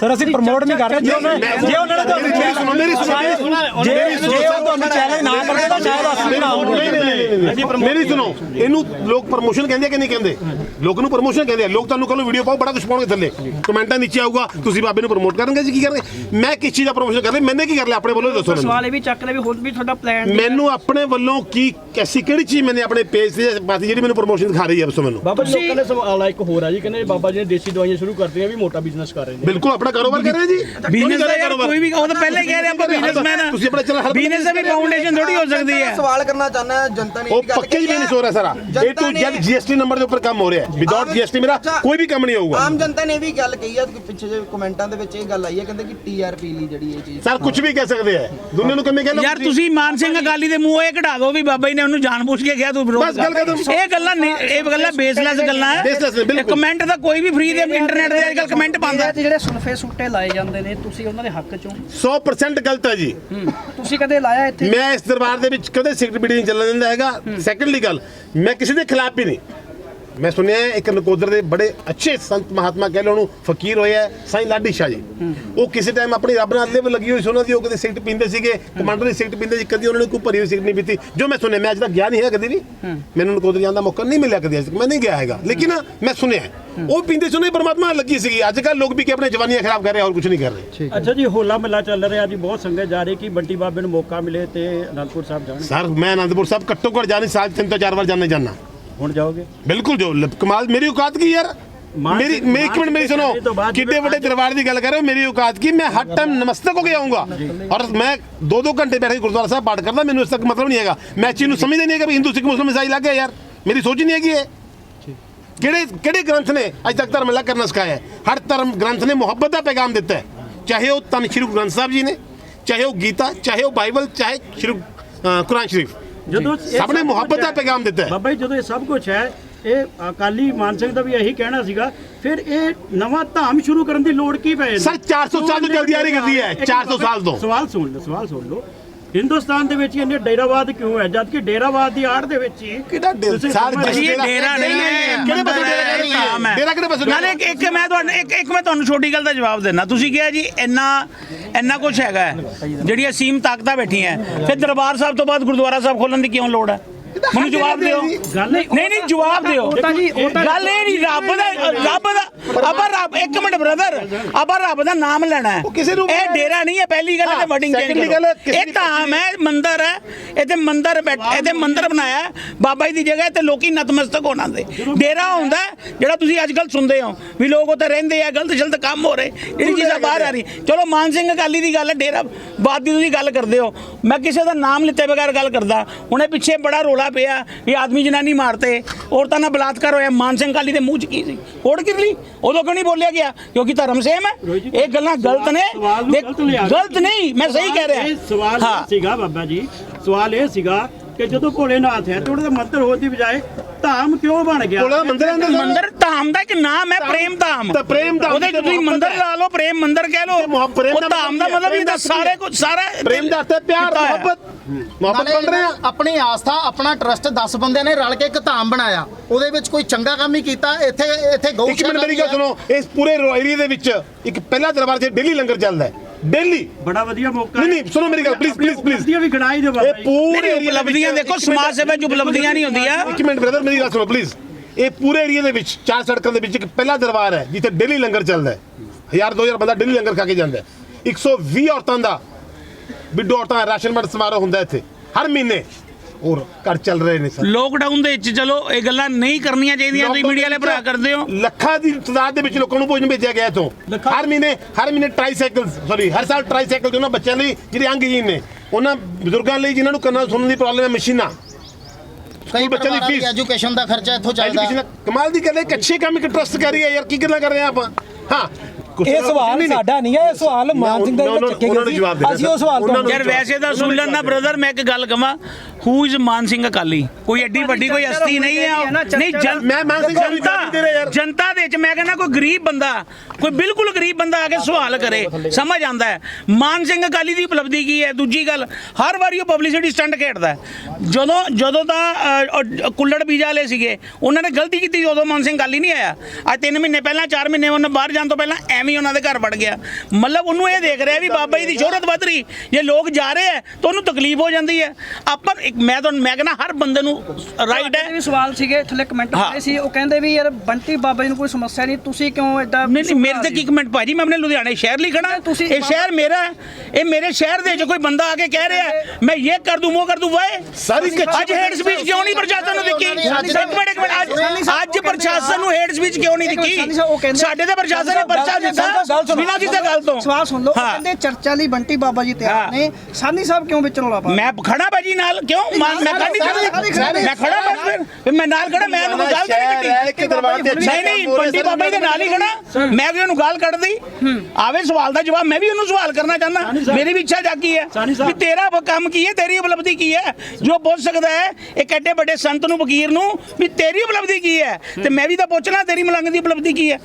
ਸਰ ਅਸੀਂ ਪ੍ਰਮੋਟ ਨਹੀਂ ਕਰ ਰਹੇ। ਜੇ ਉਹਨਾਂ ਜੇ ਉਹਨਾਂ ਨੇ ਮੇਰੀ- ਮੇਰੀ ਸੁਣੋ ਮੇਰੀ ਸੁਣੋ ਮੇਰੀ ਸੁਣੋ। ਜੇ ਮੇਰੀ ਸੁਣੋ। ਜੇ ਉਹ ਤੁਹਾਨੂੰ ਚੈਲੰਜ ਨਾ ਕਰਦੇ ਤਾਂ ਸ਼ਾਇਦ ਅਸੀਂ ਨਾ ਨਹੀਂ, ਨਹੀਂ, ਨਹੀਂ, ਨਹੀਂ, ਨਹੀਂ। ਮੇਰੀ ਸੁਣੋ। ਇਹਨੂੰ ਲੋਕ ਪ੍ਰਮੋਸ਼ਨ ਕਹਿੰਦੇ ਕਿ ਨਹੀਂ ਕਹਿੰਦੇ? ਲੋਕ ਨੂੰ ਪ੍ਰਮੋਸ਼ਨ ਕਹਿੰਦੇ ਆ। ਲੋਕ ਤੁਹਾਨੂੰ ਕੱਲ ਵੀਡੀਓ ਪਾਓ ਬੜਾ ਕੁਝ ਪਾਉਣਗੇ ਥੱਲੇ। ਕਮੈਂਟਾਂ ਨੀਚੇ ਆਊਗਾ। ਤੁਸੀਂ ਬਾਬੇ ਨੂੰ ਪ੍ਰਮੋਟ ਕਰਨਗੇ ਜੀ ਕੀ ਕਰਨਗੇ? ਮੈਂ ਕਿਸ ਚੀਜ਼ ਦਾ ਪ੍ਰਮੋਸ਼ਨ ਕਰ ਰਿਹਾ? ਮੈਨੇ ਕੀ ਕਰ ਲਿਆ? ਆਪਣੇ ਵੱਲੋਂ ਦੱਸੋ ਮੈਨੂੰ। ਸਵਾਲ ਇਹ ਵੀ ਚੱਕ ਲੈ ਵੀ ਹੋਰ ਵੀ ਤੁਹਾਡਾ ਪਲਾਨ ਮੈਨੂੰ ਆਪਣੇ ਵੱਲੋਂ ਕੀ ਐਸੀ ਕਿਹੜੀ ਚੀਜ਼ ਮੈਨੇ ਆਪਣੇ ਪੇਜ ਤੇ ਪਾਤੀ ਜਿਹੜੀ ਮੈਨੂੰ ਪ੍ਰਮੋਸ਼ਨ ਦਿਖਾ ਰਹੀ ਹੈ ਦੱਸੋ ਮੈਨੂੰ? ਬਾਬਾ ਜੀ ਲੋਕਾਂ ਦੇ ਸਵਾਲ ਆ ਇੱਕ ਹੋਰ ਆ ਜੀ ਕਹਿੰਦੇ ਬਾਬਾ ਜੀ ਨੇ ਦੇਸੀ ਦਵਾਈਆਂ ਸ਼ੁਰੂ ਕਰਤੀਆਂ ਵੀ ਮੋਟਾ ਬਿਜ਼ਨਸ ਕਰ ਰਹੇ ਨੇ। ਬਿਲਕੁਲ। ਆਪਣਾ ਕਾਰੋਬਾਰ ਕਰ ਰਹੇ ਜੀ? ਬਿਜ਼ਨਸ ਦਾ ਯਾਰ ਕੋਈ ਵੀ ਉਹ ਤਾਂ ਪਹਿਲਾਂ ਹੀ ਕਹਿ ਰਿਹਾ ਆਪਾਂ ਬਿਜ਼ਨਸਮੈਨ ਆ। ਤੁਸੀਂ ਆਪਣਾ ਚੱਲ ਹਰ ਬਿਜ਼ਨਸ ਦਾ ਵੀ ਫਾਊਂਡੇਸ਼ਨ ਥੋੜੀ ਹੋ ਸਕਦੀ ਹੈ। ਸਵਾਲ ਕਰਨਾ ਚਾਹੁੰਦਾ ਜਨਤਾ ਨੇ ਉਹ ਇਹ ਗੱਲ ਪੱਕੇ ਹੀ। ਬਿਜ਼ਨਸ ਹੋ। ਰਿਹਾ ਸਾਰਾ। A to Z GST number ਦੇ ਉੱਪਰ ਕੰਮ ਹੋ ਰਿਹਾ ਹੈ। ਵਿਦਆਊਟ ਜੀਐਸਟੀ ਮੇਰਾ। ਕੋਈ ਵੀ ਕੰਮ ਨਹੀਂ ਹੋਊਗਾ ਆਮ ਜਨਤਾ ਨੇ ਵੀ ਗੱਲ ਕਹੀ ਆ ਕਿ ਪਿੱਛੇ ਜੇ ਕਮੈਂਟਾਂ ਦੇ ਵਿੱਚ ਇਹ ਗੱਲ ਆਈ ਹੈ ਕਹਿੰਦੇ ਕਿ ਟੀਆਰਪੀ ਲਈ ਜਿਹੜੀ ਇਹ ਚੀਜ਼ ਸਰ ਕੁਝ ਵੀ ਕਹਿ ਸਕਦੇ ਆ। ਦੁਨੀਆ ਨੂੰ ਕਿਵੇਂ ਕਹਿ ਲਓ? ਯਾਰ ਤੁਸੀਂ ਮਾਨ ਸਿੰਘ ਅਕਾਲੀ ਦੇ ਮੂੰਹੋਂ ਇਹ ਕਢਾ ਦਿਓ ਵੀ ਬਾਬਾ ਜੀ ਨੇ ਉਹਨੂੰ ਜਾਣ ਬੁੱਝ ਕੇ ਕਿਹਾ ਤੂੰ ਵਿਰੋਧ ਬਸ ਗੱਲ ਖਤਮ। ਇਹ ਗੱਲਾਂ ਨਹੀਂ ਇਹ ਗੱਲਾਂ ਬੇਸਲੈਸ ਗੱਲਾਂ ਹੈ। ਕਮੈਂਟ ਤਾਂ ਕੋਈ ਵੀ ਫ੍ਰੀ ਦੇ ਇੰਟਰਨੈਟ ਤੇ ਅੱਜਕੱਲ ਕਮੈਂਟ ਪਾਉਂਦਾ। ਜਿਹੜੇ ਸੁਨਫੇ ਸੁੱਟੇ ਲਾਏ ਜਾਂਦੇ ਨੇ ਤੁਸੀਂ ਉਹਨਾਂ ਦੇ ਹੱਕ ਚੋਂ? 100% ਗਲਤ ਹੈ ਜੀ। ਤੁਸੀਂ ਕਦੇ ਲਾਇਆ ਇੱਥੇ? ਮੈਂ ਇਸ ਦਰਬਾਰ ਦੇ ਵਿੱਚ ਕਦੇ ਸਿਗਰਟ ਬੀੜੀ ਨਹੀਂ ਚੱਲਣ ਦਿੰਦਾ ਹੈਗਾ। ਸੈਕੰਡਲੀ ਗੱਲ ਮੈਂ ਕਿਸੇ ਦੇ ਖਿਲਾਫ ਵੀ ਨਹੀਂ। ਮੈਂ ਸੁਣਿਆ ਹੈ ਇੱਕ ਨਕੋਦਰ ਦੇ ਬੜੇ ਅੱਛੇ ਸੰਤ ਮਹਾਤਮਾ ਕਹਿ ਲਓ ਉਹਨੂੰ ਫਕੀਰ ਹੋਇਆ ਹੈ, ਸਾਈਂ ਲਾਡੀ ਸ਼ਾਹ ਜੀ। ਉਹ ਕਿਸੇ ਟਾਈਮ ਆਪਣੀ ਰੱਬ ਨਾਲ ਲਿਵ ਲੱਗੀ ਹੋਈ ਸੀ ਉਹਨਾਂ ਦੀ ਉਹ ਕਦੇ ਸਿਗਰਟ ਪੀਂਦੇ ਸੀਗੇ ਕਮਾਂਡਰ ਦੀ ਸਿਗਰਟ ਪੀਂਦੇ ਸੀ ਕਦੀ ਉਹਨਾਂ ਨੇ ਕੋਈ ਭਰੀ ਹੋਈ ਸਿਗਰਟ ਨਹੀਂ ਪੀਤੀ। ਜੋ ਮੈਂ ਸੁਣਿਆ ਮੈਂ ਅੱਜ ਤੱਕ ਗਿਆ ਨਹੀਂ ਹੈ ਕਦੀ ਵੀ। ਮੈਨੂੰ ਨਕੋਦਰ ਜਾਣ ਦਾ ਮੌਕਾ ਨਹੀਂ ਮਿਲਿਆ ਕਦੀ ਅੱਜ ਤੱਕ ਮੈਂ ਨਹੀਂ ਗਿਆ ਹੈਗਾ। ਲੇਕਿਨ ਮੈਂ ਸੁਣਿਆ ਹੈ, ਉਹ ਪੀਂਦੇ ਸੀ ਉਹਨਾਂ ਦੀ ਪਰਮਾਤਮਾ ਨਾਲ ਲੱਗੀ ਸੀਗੀ। ਅੱਜ ਕੱਲ ਲੋਕ ਵੀ ਕਿ ਆਪਣੇ ਜਵਾਨੀਆਂ ਖਰਾਬ ਕਰ ਰਹੇ ਹੋਰ ਕੁਝ ਨਹੀਂ ਕਰ ਰਹੇ। ਅੱਛਾ ਜੀ ਹੋਲਾ ਮਹੱਲਾ ਚੱਲ ਰਿਹਾ ਜੀ ਬਹੁਤ ਸੰਗਤ ਜਾ ਰਹੀ ਕਿ ਬੰਟੀ ਬਾਬੇ ਨੂੰ ਮੌਕਾ ਮਿਲੇ ਤੇ ਅਨੰਦਪੁਰ ਸਾਹਿਬ ਜਾਣ। ਸਰ ਮੈਂ ਆਨੰਦਪੁਰ ਸਾਹਿਬ ਘੱਟੋ ਘੱਟ ਜਾਣੀ ਸਾਲ ਤਿੰਨ ਤੋਂ ਚਾਰ ਵਾਰ ਜਾਣੇ ਜਾਣਾ ਹੁਣ ਜਾਓਗੇ? ਬਿਲਕੁਲ ਜੋ ਲ- ਕਮਾਲ ਮੇਰੀ ਔਕਾਤ ਕੀ ਯਾਰ? ਮਾਨ ਮੇਰੀ ਮੈਂ ਇੱਕ ਮਿੰਟ ਮੇਰੀ ਸੁਣੋ। ਮਾਨ ਸਿੰਘ ਤੋਂ ਬਾਅਦ ਕਿੱਡੇ ਜਿਵੇਂ ਵੱਡੇ ਦਰਬਾਰ ਦੀ ਗੱਲ ਕਰ ਰਹੇ ਹੋ? ਮੇਰੀ ਔਕਾਤ ਕੀ? ਮੈਂ ਹਰ ਟਾਈਮ ਨਮਸਤਕ ਹੋ ਕੇ ਆਉਂਗਾ ਔਰ ਮੈਂ ਦੋ ਦੋ ਘੰਟੇ ਬੈਠ ਕੇ ਗੁਰਦੁਆਰਾ ਸਾਹਿਬ ਪਾਠ ਕਰਦਾ ਮੈਨੂੰ ਇਸ ਤੱਕ ਮਤਲਬ ਨਹੀਂ ਹੈਗਾ। ਮੈਂ ਇਸ ਚੀਜ਼ ਨੂੰ ਸਮਝਦਾ ਨਹੀਂ ਹੈਗਾ ਵੀ ਹਿੰਦੂ ਸਿੱਖ ਮੁਸਲਮ ਇਸਾਈ ਲੱਗ ਗਏ ਯਾਰ। ਮੇਰੀ ਸੋਚ ਹੀ ਨਹੀਂ ਹੈਗੀ ਇਹ। ਕਿਹੜੇ ਕਿਹੜੇ ਗ੍ਰੰਥ ਨੇ ਅੱਜ ਤੱਕ ਧਰਮ ਅਲੱਗ ਕਰਨਾ ਸਿਖਾਇਆ ਹੈ? ਹਰ ਧਰਮ ਗ੍ਰੰਥ ਨੇ ਮੁਹੱਬਤ ਦਾ ਪੈਗਾਮ ਦਿੱਤਾ ਹੈ। ਚਾਹੇ ਉਹ ਤਨ ਸ਼੍ਰੀ ਗੁਰੂ ਗ੍ਰੰਥ ਸਾਹਿਬ ਜੀ ਨੇ ਚਾਹੇ ਉਹ ਗੀਤਾ ਚਾਹੇ ਉਹ ਬਾਈਬਲ ਚਾਹੇ ਸ਼੍ਰੀ ਅ, ਕੁਰਾਨ ਸ਼ਰੀਫ। ਜਦੋਂ ਇਹ ਸਭ ਨੇ ਮੁਹੱਬਤ ਦਾ ਹੈ- ਪੈਗਾਮ ਦਿੱਤਾ ਹੈ। ਬਾਬਾ ਜੀ ਜਦੋਂ ਇਹ ਸਭ ਕੁਝ ਹੈ ਇਹ ਅਕਾਲੀ ਮਾਨ ਸਿੰਘ ਦਾ ਵੀ ਇਹੀ ਕਹਿਣਾ ਸੀਗਾ ਫਿਰ ਇਹ ਨਵਾਂ ਧਾਮ ਸ਼ੁਰੂ ਕਰਨ ਦੀ ਲੋੜ ਕੀ ਪੈ ਜਾਂਦੀ? ਸਰ, 400 ਸਾਲ ਤੋਂ ਚੱਲਦੀ ਆ ਰਹੀ ਗੱਦੀ ਹੈ, ਇੱਕ 400 ਸਾਲ ਤੋਂ। ਸਵਾਲ ਸੁਣ ਲਓ ਸਵਾਲ ਸੁਣ ਲਓ। ਹਿੰਦੁਸਤਾਨ ਦੇ ਵਿੱਚ ਇਹਨੇ ਡੇਰਾਵਾਦ ਕਿਉਂ ਹੈ ਜਦ ਕਿ ਡੇਰਾਵਾਦ ਦੀ ਆੜ ਦੇ ਵਿੱਚ ਹੀ ਕਿਹੜਾ ਡੇਰਾ? ਇਹ ਡੇਰਾ- ਨਹੀਂ ਹੈ ਕਿਹੜੇ ਪਾਸੇ ਡੇਰਾ ਹੈ, ਕਹਿ ਰਹੇ ਹੋ? ਡੇਰਾ ਕਿਹੜੇ ਪਾਸੇ ਨਾਲੇ ਇੱਕ ਇੱਕ ਮੈਂ ਤੁਹਾਨੂੰ ਇੱਕ ਇੱਕ ਮੈਂ ਤੁਹਾਨੂੰ ਛੋਟੀ ਗੱਲ ਦਾ ਜਵਾਬ ਦੇਣਾ ਤੁਸੀਂ ਕਿਹਾ ਜੀ ਇੰਨਾ ਇੰਨਾ ਕੁਝ ਹੈਗਾ ਜਿਹੜੀਆਂ ਅਸੀਮ ਤਾਕਤਾਂ ਬੈਠੀਆਂ। ਫਿਰ ਦਰਬਾਰ ਸਾਹਿਬ ਤੋਂ ਬਾਅਦ ਗੁਰਦੁਆਰਾ ਸਾਹਿਬ ਖੋਲਣ ਦੀ ਕਿਉਂ ਲੋੜ ਹੈ ਮੈਨੂੰ ਜਵਾਬ ਦਿਓ। ਗੱਲ ਨਹੀਂ ਨਹੀਂ ਜਵਾਬ ਦਿਓ। ਉਹ ਤਾਂ ਜੀ ਉਹ ਤਾਂ ਗੱਲ ਇਹ ਨਹੀਂ ਰੱਬ ਦਾ ਰੱਬ ਦਾ ਆਪਾਂ ਰੱਬ ਇੱਕ ਮਿੰਟ ਬ੍ਰਦਰ ਆਪਾਂ ਰੱਬ ਦਾ ਨਾਮ ਲੈਣਾ ਹੈ। ਇਹ ਡੇਰਾ ਨਹੀਂ ਹੈ ਪਹਿਲੀ ਗੱਲ ਤੇ ਵਰਡਿੰਗ ਚੇਂਜ ਕਰੋ। ਇਹ ਦੀ ਧਾਮ ਹੈ ਮੰਦਿਰ ਹੈ ਇੱਥੇ ਮੰਦਿਰ ਬੈਠ ਇੱਥੇ ਮੰਦਿਰ ਬਣਾਇਆ ਹੈ, ਬਾਬਾ ਜੀ ਦੀ ਜਗ੍ਹਾ ਤੇ ਲੋਕੀ ਨਤਮਸਤਕ ਹੋਣ ਆਉਂਦੇ। ਡੇਰਾ ਹੁੰਦਾ ਜਿਹੜਾ ਤੁਸੀਂ ਅੱਜ ਕੱਲ ਸੁਣਦੇ ਹੋ ਵੀ ਲੋਕ ਉੱਥੇ ਰਹਿੰਦੇ ਆ ਗਲਤ ਸ਼ਲਤ ਕੰਮ ਹੋ ਰਹੇ ਜਿਹੜੀ ਚੀਜ਼ਾਂ ਬਾਹਰ ਆ ਰਹੀ ਚਲੋ ਮਾਨ ਸਿੰਘ ਅਕਾਲੀ ਦੀ ਗੱਲ ਹੈ ਡੇਰਾ ਬਾਦ ਦੀ ਤੁਸੀਂ ਗੱਲ ਕਰਦੇ ਹੋ। ਮੈਂ ਕਿਸੇ ਦਾ ਨਾਮ ਲਿੱਤੇ ਬਗੈਰ ਗੱਲ ਕਰਦਾ। ਹੁਣੇ ਪਿੱਛੇ ਬੜਾ ਰੋਲਾ ਪਿਆ ਵੀ ਆਦਮੀ ਜਨਾਨੀ ਮਾਰਤੇ। ਔਰਤਾਂ ਨਾਲ ਬਲਾਤਕਾਰ ਹੋਇਆ। ਮਾਨ ਸਿੰਘ ਅਕਾਲੀ ਦੇ ਮੂੰਹ 'ਚ ਕੀ ਸੀ? ਕੋੜ ਕਿਰਲੀ ਉਦੋਂ ਕਿਉਂ ਨਹੀਂ ਬੋਲਿਆ ਗਿਆ? ਕਿਉਂਕਿ ਧਰਮ ਸੇਮ ਹੈ। ਇਹ ਗੱਲਾਂ ਗਲਤ ਨੇ। ਗਲਤ ਨਹੀਂ ਮੈਂ ਸਹੀ ਕਹਿ ਰਿਹਾ। ਸਵਾਲ ਸੀਗਾ ਬਾਬਾ ਜੀ। ਸਵਾਲ ਇਹ ਸੀਗਾ ਕਿ ਜਦੋਂ ਭੋਲੇਨਾਥ ਹੈ ਤੇ ਉਹਦਾ ਮੰਤਰ ਹੋਣ ਦੀ ਬਜਾਏ ਧਾਮ ਕਿਉਂ ਬਣ ਗਿਆ? ਕੋਲਾ ਮੰਦਿਰ ਅੰਦਰ ਮੰਦਰ ਧਾਮ ਦਾ ਇੱਕ ਨਾਮ ਹੈ ਪ੍ਰੇਮ ਧਾਮ। ਤਾਂ ਪ੍ਰੇਮ ਧਾਮ ਉਹਦੇ ਤੁਸੀਂ ਮੁਹੱਬਤ ਮੰਦਰ। ਲਾ ਲਓ ਪ੍ਰੇਮ ਮੰਦਰ ਕਹਿ ਲਓ। ਮੁਹੱਬਤ- ਉਹ ਦਾ ਧਾਮ ਦਾ ਮਤਲਬ? ਇਹਦਾ ਸਾਰੇ ਕੁਝ ਸਾਰਾ ਪ੍ਰੇਮ ਦਾ ਅਰਥ ਹੈ ਪਿਆਰ ਕੀਤਾ ਰਹੇ ਆ? ਆਪਣੀ ਆਸਥਾ ਆਪਣਾ ਟਰਸਟ 10 ਬੰਦਿਆਂ ਨੇ ਰਲ ਕੇ ਇੱਕ ਧਾਮ ਬਣਾਇਆ। ਉਹਦੇ ਵਿੱਚ ਕੋਈ ਚੰਗਾ ਕੰਮ ਹੀ ਕੀਤਾ। ਇੱਥੇ ਇੱਥੇ ਇੱਕ ਗਊਸ਼ਾਲਾ ਮਿੰਟ ਮੇਰੀ ਗੱਲ। ਸੁਣੋ ਇਸ ਪੂਰੇ ਏਰੀਆ ਦੇ ਵਿੱਚ ਇੱਕ ਪਹਿਲਾ ਦਰਬਾਰ 'ਚ ਡੇਲੀ ਲੰਗਰ ਚੱਲਦਾ ਹੈ। ਡੇਲੀ। ਬੜਾ ਵਧੀਆ ਮੌਕਾ ਨਹੀਂ, ਨਹੀਂ, ਸੁਣੋ ਮੇਰੀ ਗੱਲ, please, please, please। ਵਧੀਆ ਵੀ ਗਣਾਈ ਦਿਓ ਬਾਬਾ ਇਹ ਪੂਰੇ ਏਰੀਆ ਦੇ ਉਪਲਬਧੀਆਂ ਵਿੱਚ- ਦੇਖੋ ਇੱਕ ਸਮਾਜ ਸੇਵਾ ਚ ਉਪਲਬਧੀਆਂ ਨਹੀਂ ਹੁੰਦੀਆਂ। ਇੱਕ ਮਿੰਟ ਬ੍ਰਦਰ ਮੇਰੀ ਗੱਲ ਸੁਣੋ ਪਲੀਜ਼ ਇਹ ਪੂਰੇ ਏਰੀਆ ਦੇ ਵਿੱਚ ਚਾਰ ਸੜਕਾਂ ਦੇ ਵਿੱਚ ਇੱਕ ਪਹਿਲਾ ਦਰਬਾਰ ਹੈ ਜਿੱਥੇ ਡੇਲੀ ਲੰਗਰ ਚੱਲਦਾ ਹੈ। ਹਜ਼ਾਰ 2000 ਬੰਦਾ ਡੇਲੀ ਲੰਗਰ ਖਾ ਕੇ ਜਾਂਦਾ ਹੈ। 120 ਔਰਤਾਂ ਦਾ ਬਿੱਡੋ ਔਰਤਾਂ ਦਾ ਰਾਸ਼ਨ ਵੰਡ ਸਮਾਰੋਹ ਹੁੰਦਾ ਇੱਥੇ ਹਰ ਮਹੀਨੇ। ਔਰ ਘਰ ਚੱਲ ਰਹੇ ਨੇ ਸਰ। ਲੋਕਡਾਊਨ ਦੇ ਵਿੱਚ ਚਲੋ ਇਹ ਗੱਲਾਂ ਨਹੀਂ ਕਰਨੀਆਂ ਚਾਹੀਦੀਆਂ ਤੁਸੀਂ ਮੀਡੀਆ ਵਾਲੇ ਭਰਾ ਕਰਦੇ ਹੋ। ਲੱਖਾਂ ਦੀ ਤਾਦਾਦ ਦੇ ਵਿੱਚ ਲੋਕਾਂ ਨੂੰ ਭੋਜਨ ਭੇਜਿਆ ਗਿਆ ਇਥੋਂ। ਹਰ ਮਹੀਨੇ ਹਰ ਮਹੀਨੇ ਟ੍ਰਾਈਸਾਈਕਲ ਸੌਰੀ ਹਰ ਸਾਲ ਟ੍ਰਾਈਸਾਈਕਲ ਦੇ ਉਹਨਾਂ ਬੱਚਿਆਂ ਲਈ ਜਿਹੜੇ ਅੰਗਹੀਨ ਨੇ ਉਹਨਾਂ ਬਜ਼ੁਰਗਾਂ ਲਈ ਜਿਨ੍ਹਾਂ ਨੂੰ ਕੰਨਾਂ ਸੁਣਨ ਦੀ ਪ੍ਰੋਬਲਮ ਹੈ ਮਸ਼ੀਨਾਂ। ਕਈ ਬੱਚਿਆਂ ਦੀ ਫੀਸ ਐਜੂਕੇਸ਼ਨ ਦਾ ਖਰਚਾ ਇੱਥੋਂ ਚੱਲਦਾ। ਕਮਾਲ ਦੀ ਗੱਲ ਹੈ ਇੱਕ ਅੱਛੇ ਕੰਮ ਇੱਕ ਟਰਸਟ ਕਰ ਰਹੀ ਹੈ ਯਾਰ ਕੀ ਗੱਲਾਂ ਕਰ ਰਹੇ ਆ ਆਪਾਂ? ਹਾਂ ਇਹ ਨਾ- ਸਵਾਲ। ਸਾਡਾ ਨਹੀਂ ਹੈ ਇਹ ਸਵਾਲ ਮਾਨ ਸਿੰਘ ਦਾ ਨੂੰ- ਚੱਕੇ ਨੂੰ ਗਏ ਜਵਾਬ ਸੀ ਦੇਣਾ ਅਸੀਂ ਉਹ ਸਵਾਲ ਨੂੰ ਤੋਂ ਯਾਰ ਵੈਸੇ ਤਾਂ ਸੁਣ ਲੈਣਾ ਬ੍ਰਦਰ ਮੈਂ ਇੱਕ ਗੱਲ ਕਵਾਂ ਹੂ ਇਜ਼ ਮਾਨ ਸਿੰਘ ਅਕਾਲੀ ਕੋਈ ਐਡੀ ਵੱਡੀ ਕੋਈ ਹਸਤੀ ਨਹੀਂ ਹੈ। ਨਹੀਂ ਜਨ ਮੈਂ ਮਾਨ ਸਿੰਘ ਸਾਹਿਬ ਦੀ ਗੱਲ ਨਹੀਂ ਦੇ ਰਿਹਾ ਯਾਰ। ਜਨਤਾ ਦੇ ਵਿੱਚ ਮੈਂ ਕਹਿੰਦਾ ਕੋਈ ਗਰੀਬ ਬੰਦਾ ਕੋਈ ਬਿਲਕੁਲ ਗਰੀਬ ਬੰਦਾ ਆ ਕੇ ਸਵਾਲ ਕਰੇ ਸਮਝ ਆਂਦਾ ਹੈ। ਮਾਨ ਸਿੰਘ ਅਕਾਲੀ ਦੀ ਉਪਲਬਧੀ ਕੀ ਹੈ? ਦੂਜੀ ਗੱਲ ਹਰ ਵਾਰੀ ਉਹ ਪਬਲਿਸਿਟੀ ਸਟੰਟ ਖੇਡਦਾ ਜਦੋਂ ਜਦੋਂ ਤਾਂ ਕੁੱਲੜ ਬੀਜਾ ਵਾਲੇ ਸੀਗੇ ਉਹਨਾਂ ਨੇ ਗਲਤੀ ਕੀਤੀ ਉਦੋਂ ਮਾਨ ਸਿੰਘ ਅਕਾਲੀ ਨਹੀਂ ਆਇਆ। ਅੱਜ 3 ਮਹੀਨੇ ਪਹਿਲਾਂ 4 ਮਹੀਨੇ ਉਹਨਾਂ ਬਾਹਰ ਜਾਣ ਤੋਂ ਪਹਿਲਾਂ ਐਵੇਂ ਹੀ ਉਹਨਾਂ ਦੇ ਘਰ ਵੜ ਗਿਆ। ਮਤਲਬ ਉਹਨੂੰ ਇਹ ਦੇਖ ਰਿਹਾ ਵੀ ਬਾਬਾ ਜੀ ਦੀ ਸ਼ੋਹਰਤ ਵੱਧ ਰਹੀ। ਜੇ ਲੋਕ ਜਾ ਰਹੇ ਹੈ ਤਾਂ ਉਹਨੂੰ ਤਕਲੀਫ ਹੋ ਜਾਂਦੀ ਹੈ। ਆਪਾਂ ਮੈਂ ਤੁਹਾਨੂੰ ਮੈਂ ਕਹਿੰਦਾ ਹਰ ਬੰਦੇ ਨੂੰ ਰਾਈਟ ਹੈ। ਸਵਾਲ ਸੀਗੇ ਥੱਲੇ ਕਮੈਂਟ। ਆਏ ਸੀ ਉਹ ਕਹਿੰਦੇ ਵੀ ਯਾਰ ਬੰਟੀ ਬਾਬਾ ਜੀ ਨੂੰ ਕੋਈ ਸਮੱਸਿਆ ਨਹੀਂ ਤੁਸੀਂ ਕਿਉਂ ਨਹੀਂ ਮੇਰੇ ਤੇ ਕੀ ਕਮੈਂਟ ਭਾਜੀ ਮੈਂ ਆਪਣੇ ਲੁਧਿਆਣੇ ਸ਼ਹਿਰ ਲਈ ਖੜਾ ਇਹ ਸ਼ਹਿਰ ਮੇਰਾ ਹੈ। ਇਹ ਮੇਰੇ ਸ਼ਹਿਰ ਦੇ ਵਿੱਚ ਕੋਈ ਬੰਦਾ ਆ ਕੇ ਕਹਿ ਰਿਹਾ ਮੈਂ ਇਹ ਕਰ ਦੂੰ ਉਹ ਕਰ ਦੂੰ ਵਾਏ। ਸਾਰੀ ਕੱਚੀ ਅੱਜ ਹੇਡ ਸਪੀਚ ਕਿਉਂ ਨਹੀਂ ਪ੍ਰਸ਼ਾਸਨ ਨੂੰ ਦਿੱਤੀ? ਇੱਕ ਮਿੰਟ ਇੱਕ ਮਿੰਟ ਅੱਜ ਪ੍ਰਸ਼ਾਸਨ ਨੂੰ ਹੇਡ ਸਪੀਚ ਕਿਉਂ ਨਹੀਂ ਦਿੱਤੀ? ਸਾਡੇ ਤੇ ਪ੍ਰਸ਼ਾਸਨ ਨੇ ਪਰਚਾ ਦਿੱਤਾ। ਬਿਨਾਂ ਦਿੱਤੇ ਗੱਲ ਤੋਂ। ਸਵਾਲ ਸੁਣ ਲਓ। ਕਹਿੰਦੇ ਚਰਚਾ ਲਈ ਬੰਟੀ ਬਾਬਾ ਜੀ ਤਿਆਰ। ਨੇ। ਸਾਨੀ ਸਾਹਿਬ ਕਿਉਂ ਵਿੱਚ ਰੌਲਾ ਪਾ ਮੈਂ ਖੜਾ ਭਾਜੀ ਨਾਲ ਕਿਉਂ? ਮੈਂ ਮੈਂ ਖੜੀ ਮੈਂ ਖੜਾ ਬਸ ਫਿਰ। ਫਿਰ ਮੈਂ ਨਾਲ ਖੜਾ ਮੈਂ ਉਹਨੂੰ ਗੱਲ ਨਹੀਂ ਕੱਢੀ ਨਹੀਂ ਨਹੀਂ ਬੰਟੀ ਬਾਬਾ ਜੀ ਦੇ ਨਾਲ ਹੀ ਖੜਾ ਮੈਂ ਵੀ ਉਹਨੂੰ ਗਾਲ ਕੱਢਦੀ। ਆਵੇ ਸਵਾਲ ਦਾ ਜਵਾਬ ਮੈਂ ਵੀ ਉਹਨੂੰ ਸਵਾਲ ਕਰਨਾ ਚਾਹੁੰਦਾ। ਮੇਰੀ ਵੀ ਇੱਛਾ ਜਾਗੀ ਹੈ। ਵੀ ਤੇਰਾ ਉਹ ਕੰਮ ਕੀ ਹੈ? ਤੇਰੀ ਉਪਲਬਧੀ ਕੀ ਹੈ? ਜੋ ਪੁੱਛ ਸਕਦਾ ਹੈ ਇੱਕ ਐਡੇ ਵੱਡੇ ਸੰਤ ਨੂੰ ਫਕੀਰ ਨੂੰ ਵੀ ਤੇਰੀ ਉਪਲਬਧੀ ਕੀ ਹੈ? ਤੇ ਮੈਂ ਵੀ ਤਾਂ ਪੁੱਛਣਾ ਤੇਰੀ ਮਲੰਗ ਦੀ ਉਪਲਬਧੀ ਕੀ ਹੈ।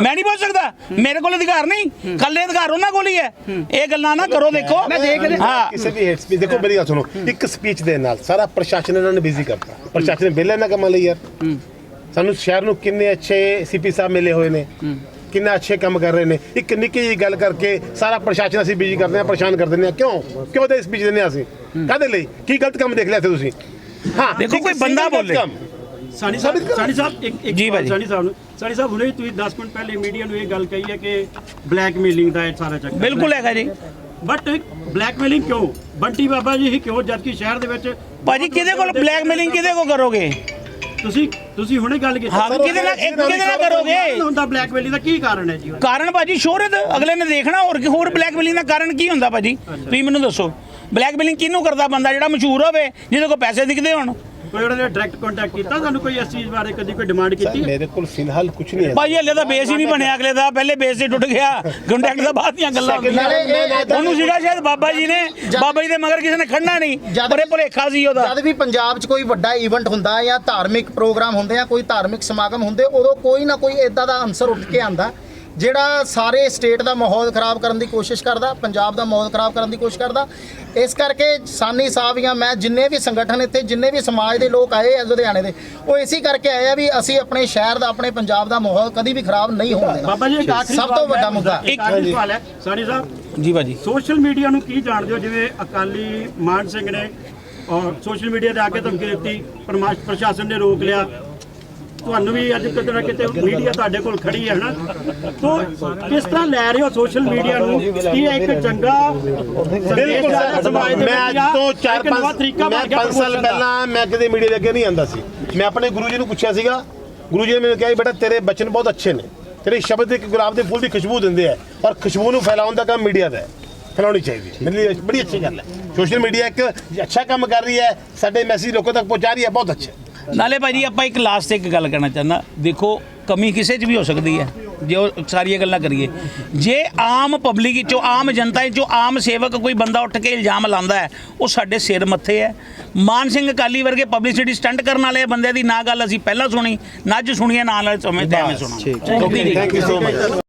ਮੈਂ ਨਹੀਂ ਪੁੱਛ ਸਕਦਾ। ਮੇਰੇ ਕੋਲ ਅਧਿਕਾਰ ਨਹੀਂ। ਕੱਲੇ ਅਧਿਕਾਰ ਉਹਨਾਂ ਕੋਲ ਹੀ ਹੈ। ਇਹ ਗੱਲਾਂ ਨਾ ਕਰੋ ਦੇਖੋ ਮੈਂ ਦੇਖ। ਰਿਹਾ- ਹਾਂ। ਕਿਸੇ ਵੀ ਹੇਟ ਸਪੀਚ ਦੇਖੋ ਮੇਰੀ ਗੱਲ ਸੁਣੋ। ਇੱਕ ਸਪੀਚ ਦੇ ਨਾਲ ਸਾਰਾ ਪ੍ਰਸ਼ਾਸਨ ਇਹਨਾਂ ਨੇ ਬਿਜ਼ੀ ਕਰਤਾ। ਪ੍ਰਸ਼ਾਸਨ ਨੇ ਵਿਹਲੇ ਨਾ ਕੰਮਾਂ ਲਈ ਯਾਰ। ਸਾਨੂੰ ਸ਼ਹਿਰ ਨੂੰ ਕਿੰਨੇ ਅੱਛੇ ਸੀਪੀ ਸਾਹਿਬ ਮਿਲੇ ਹੋਏ ਨੇ। ਕਿੰਨਾ ਅੱਛੇ ਕੰਮ ਕਰ ਰਹੇ ਨੇ। ਇੱਕ ਨਿੱਕੀ ਜਿਹੀ ਗੱਲ ਕਰਕੇ ਸਾਰਾ ਪ੍ਰਸ਼ਾਸਨ ਅਸੀਂ ਬਿਜ਼ੀ ਕਰਦੇ ਹਾਂ ਪਰੇਸ਼ਾਨ ਕਰ ਦਿੰਦੇ ਹਾਂ। ਕਿਉਂ? ਕਿਉਂ ਤੇ ਸਪੀਚ ਦਿੰਦੇ ਹਾਂ ਅਸੀਂ? ਕਾਹਦੇ ਲਈ? ਕੀ ਗਲਤ ਕੰਮ ਦੇਖ ਲਿਆ ਸੀ ਤੁਸੀਂ? ਹਾਂ ਦੇਖੋ, ਕੋਈ ਬੰਦਾ ਬੋਲੇ। ਸਾਨੀ ਸਾਹਿਬ ਸਾਨੀ ਸਾਹਿਬ ਇੱਕ ਇੱਕ। ਸਾਨੀ ਸਾਹਿਬ ਨੂੰ ਸਾਨੀ ਸਾਹਿਬ ਹੁਣੇ ਤੁਸੀਂ 10 ਮਿੰਟ ਪਹਿਲੇ ਮੀਡੀਆ ਨੂੰ ਇਹ ਗੱਲ ਕਹੀ ਹੈ ਕਿ ਬਲੈਕਮੇਲਿੰਗ ਦਾ ਇਹ ਸਾਰਾ ਚੱਕਰ ਬਿਲਕੁਲ ਹੈਗਾ ਜੀ। ਬਟ ਬਲੈਕਮੇਲਿੰਗ ਕਿਉਂ? ਬੰਟੀ ਬਾਬਾ ਜੀ ਹੀ ਕਿਉਂ ਜਦਕਿ ਸ਼ਹਿਰ ਦੇ ਵਿੱਚ ਭਾਜੀ ਕਿਹਦੇ ਕੋਲ ਬਲੈਕਮੇਲਿੰਗ ਕਿਹਦੇ ਕੋਲ ਕਰੋਗੇ? ਤੁਸੀਂ ਤੁਸੀਂ ਹੁਣੇ ਗੱਲ ਕੀਤੀ। ਹਾਂ ਕਿਹਦੇ ਨਾਲ ਇੱਕ ਕਿਹਦੇ ਨਾਲ ਕਰੋਗੇ? ਹੁੰਦਾ ਬਲੈਕਮੇਲਿੰਗ ਦਾ ਕੀ ਕਾਰਨ ਹੈ ਜੀ? ਕਾਰਨ ਭਾਜੀ ਸ਼ੋਹਰਤ ਅਗਲੇ ਨੇ ਦੇਖਣਾ ਹੋਰ ਕੀ ਹੋਰ ਬਲੈਕਮੇਲਿੰਗ ਦਾ ਕਾਰਨ ਕੀ ਹੁੰਦਾ ਭਾਜੀ? ਤੁਸੀਂ ਮੈਨੂੰ ਦੱਸੋ। ਬਲੈਕਮੇਲਿੰਗ ਕਿਹਨੂੰ ਕਰਦਾ ਬੰਦਾ ਜਿਹੜਾ ਮਸ਼ਹੂਰ ਹੋਵੇ ਜਿਹਦੇ ਕੋਲ ਪੈਸੇ ਦਿਖਦੇ ਹੋਣ? ਕੋਈ ਉਹਨਾਂ ਨੇ ਡਾਇਰੈਕਟ ਕੰਟੈਕਟ ਕੀਤਾ? ਤੁਹਾਨੂੰ ਕੋਈ ਇਸ ਚੀਜ਼ ਬਾਰੇ ਕਦੀ ਕੋਈ ਡਿਮਾਂਡ ਕੀਤੀ? ਹੈ ਮੇਰੇ ਕੋਲ ਫਿਲਹਾਲ ਕੁਝ ਨਹੀਂ ਹੈ। ਭਾਜੀ ਹਲੇ ਤਾਂ ਬੇਸ ਹੀ ਨਹੀਂ ਬਣਿਆ ਅਗਲੇ ਦਾ। ਪਹਿਲੇ ਬੇਸ ਹੀ ਟੁੱਟ ਗਿਆ। ਕੰਟੈਕਟ ਦਾ ਬਾਅਦ ਦੀਆਂ ਗੱਲਾਂ ਹੁੰਦੀਆਂ। ਉਹਨੂੰ ਸੀਗਾ ਸ਼ਾਇਦ ਬਾਬਾ ਜੀ ਨੇ। ਬਾਬਾ ਜੀ ਦੇ ਮਗਰ ਕਿਸੇ ਨੇ ਖੜਨਾ ਨਹੀਂ। ਪਰ ਇਹ ਭੁਲੇਖਾ ਸੀ ਉਹਦਾ। ਜਦ ਵੀ ਪੰਜਾਬ 'ਚ ਕੋਈ ਵੱਡਾ ਇਵੈਂਟ ਹੁੰਦਾ ਜਾਂ ਧਾਰਮਿਕ ਪ੍ਰੋਗਰਾਮ ਹੁੰਦੇ ਆ ਕੋਈ ਧਾਰਮਿਕ ਸਮਾਗਮ ਹੁੰਦੇ ਉਦੋਂ ਕੋਈ ਨਾ ਕੋਈ ਇਦਾਂ ਦਾ ਅੰਸਰ ਉੱਠ ਕੇ ਆਂਦਾ ਜਿਹੜਾ ਸਾਰੇ ਸਟੇਟ ਦਾ ਮਾਹੌਲ ਖਰਾਬ ਕਰਨ ਦੀ ਕੋਸ਼ਿਸ਼ ਕਰਦਾ ਪੰਜਾਬ ਦਾ ਮਾਹੌਲ ਖਰਾਬ ਕਰਨ ਦੀ ਕੋਸ਼ਿਸ਼ ਕਰਦਾ ਇਸ ਕਰਕੇ ਸਾਨੀ ਸਾਹਿਬ ਜਾਂ ਮੈਂ ਜਿੰਨੇ ਵੀ ਸੰਗਠਨ ਇੱਥੇ ਜਿੰਨੇ ਵੀ ਸਮਾਜ ਦੇ ਲੋਕ ਆਏ ਆ ਲੁਧਿਆਣੇ ਦੇ ਉਹ ਇਸੇ ਕਰਕੇ ਆਏ ਆ ਵੀ ਅਸੀਂ ਆਪਣੇ ਸ਼ਹਿਰ ਦਾ ਆਪਣੇ ਪੰਜਾਬ ਦਾ ਮਾਹੌਲ ਕਦੀ ਵੀ ਖਰਾਬ ਨਹੀਂ ਹੋਣ ਦੇਣਾ। ਬਾਬਾ ਜੀ ਇੱਕ ਆਖਰੀ ਸਭ ਤੋਂ ਸਵਾਲ ਵੱਡਾ ਹੈ। ਮੁੱਦਾ। ਇੱਕ ਆਖਰੀ ਸਵਾਲ ਹੈ ਸਾਨੀ ਸਾਹਿਬ। ਜੀ ਭਾਜੀ। ਸੋਸ਼ਲ ਮੀਡੀਆ ਨੂੰ ਕੀ ਜਾਣਦੇ ਹੋ? ਜਿਵੇਂ ਅਕਾਲੀ ਮਾਨ ਸਿੰਘ ਨੇ ਔਰ ਸੋਸ਼ਲ ਮੀਡੀਆ ਤੇ ਆ ਕੇ ਧਮਕੀ ਦਿੱਤੀ ਪ੍ਰਸ਼ਾਸਨ ਨੇ ਰੋਕ ਲਿਆ। ਤੁਹਾਨੂੰ ਵੀ ਅੱਜ ਕਿਤੇ ਨਾ ਕਿਤੇ ਮੀਡੀਆ ਤੁਹਾਡੇ ਕੋਲ ਖੜੀ ਹੈ ਨਾ ਤੋਂ ਕਿਸ ਤਰ੍ਹਾਂ ਲੈ ਰਹੇ ਹੋ ਸੋਸ਼ਲ ਮੀਡੀਆ ਨੂੰ? ਕੀ ਇਹ ਇੱਕ ਚੰਗਾ ਬਿਲਕੁਲ ਮੈਂ ਅੱਜ ਤੋਂ 4-5 ਤਰੀਕਾ ਮੈਂ ਬਣ ਗਿਆ 5 ਸਾਲ promotion ਦਾ। ਪਹਿਲਾਂ ਮੈਂ ਕਦੇ ਮੀਡੀਆ ਦੇ ਅੱਗੇ ਨਹੀਂ ਆਂਦਾ ਸੀ। ਮੈਂ ਆਪਣੇ ਗੁਰੂ ਜੀ ਨੂੰ ਪੁੱਛਿਆ ਸੀਗਾ। ਗੁਰੂ ਜੀ ਨੇ ਮੈਨੂੰ ਕਿਹਾ ਬੇਟਾ ਤੇਰੇ ਬਚਨ ਬਹੁਤ ਅੱਛੇ ਨੇ। ਤੇਰੇ ਸ਼ਬਦ ਇੱਕ ਗੁਲਾਬ ਦੇ ਫੁੱਲ ਦੀ ਖੁਸ਼ਬੂ ਦਿੰਦੇ ਆ ਔਰ ਖੁਸ਼ਬੂ ਨੂੰ ਫੈਲਾਉਣ ਦਾ ਕੰਮ ਮੀਡੀਆ ਦਾ ਹੈ। ਫੈਲਾਉਣੀ ਚਾਹੀਦੀ ਹੈ। ਮੇਰੇ ਲਈ ਬੜੀ ਅੱਛੀ ਗੱਲ ਹੈ। ਸੋਸ਼ਲ ਮੀਡੀਆ ਇੱਕ ਅੱਛਾ ਕੰਮ ਕਰ ਰਹੀ ਹੈ। ਸਾਡੇ ਮੈਸੇਜ ਲੋਕਾਂ ਤੱਕ ਪਹੁੰਚਾ ਰਹੀ ਹੈ। ਬਹੁਤ ਅੱਛਾ ਨਾਲੇ ਭਾਜੀ ਆਪਾਂ ਇੱਕ ਲਾਸਟ ਇੱਕ ਗੱਲ ਕਹਿਣਾ ਚਾਹੁੰਦਾ। ਦੇਖੋ ਕਮੀ ਕਿਸੇ 'ਚ ਵੀ ਹੋ ਸਕਦੀ ਹੈ ਜੇ ਉਹ ਸਾਰੀਆਂ ਗੱਲਾਂ ਕਰੀਏ। ਜੇ ਆਮ ਪਬਲਿਕ ਵਿੱਚੋਂ ਆਮ ਜਨਤਾ ਵਿੱਚੋਂ ਆਮ ਸੇਵਕ ਕੋਈ ਬੰਦਾ ਉੱਠ ਕੇ ਇਲਜ਼ਾਮ ਲਾਉਂਦਾ ਹੈ ਉਹ ਸਾਡੇ ਸਿਰ ਮੱਥੇ ਹੈ। ਮਾਨ ਸਿੰਘ ਅਕਾਲੀ ਵਰਗੇ ਪਬਲਿਸਿਟੀ ਸਟੰਟ ਕਰਨ ਵਾਲੇ ਬੰਦੇ ਦੀ ਨਾ ਗੱਲ ਅਸੀਂ ਪਹਿਲਾਂ ਸੁਣੀ ਨਾ ਅੱਜ ਸੁਣੀਏ ਨਾਲ ਨਾਲ ਸਮੇਂ ਤੇ ਐਵੇਂ ਸੁਣਾ ਥੈਂਕ ਯੂ ਸੋ ਮਚ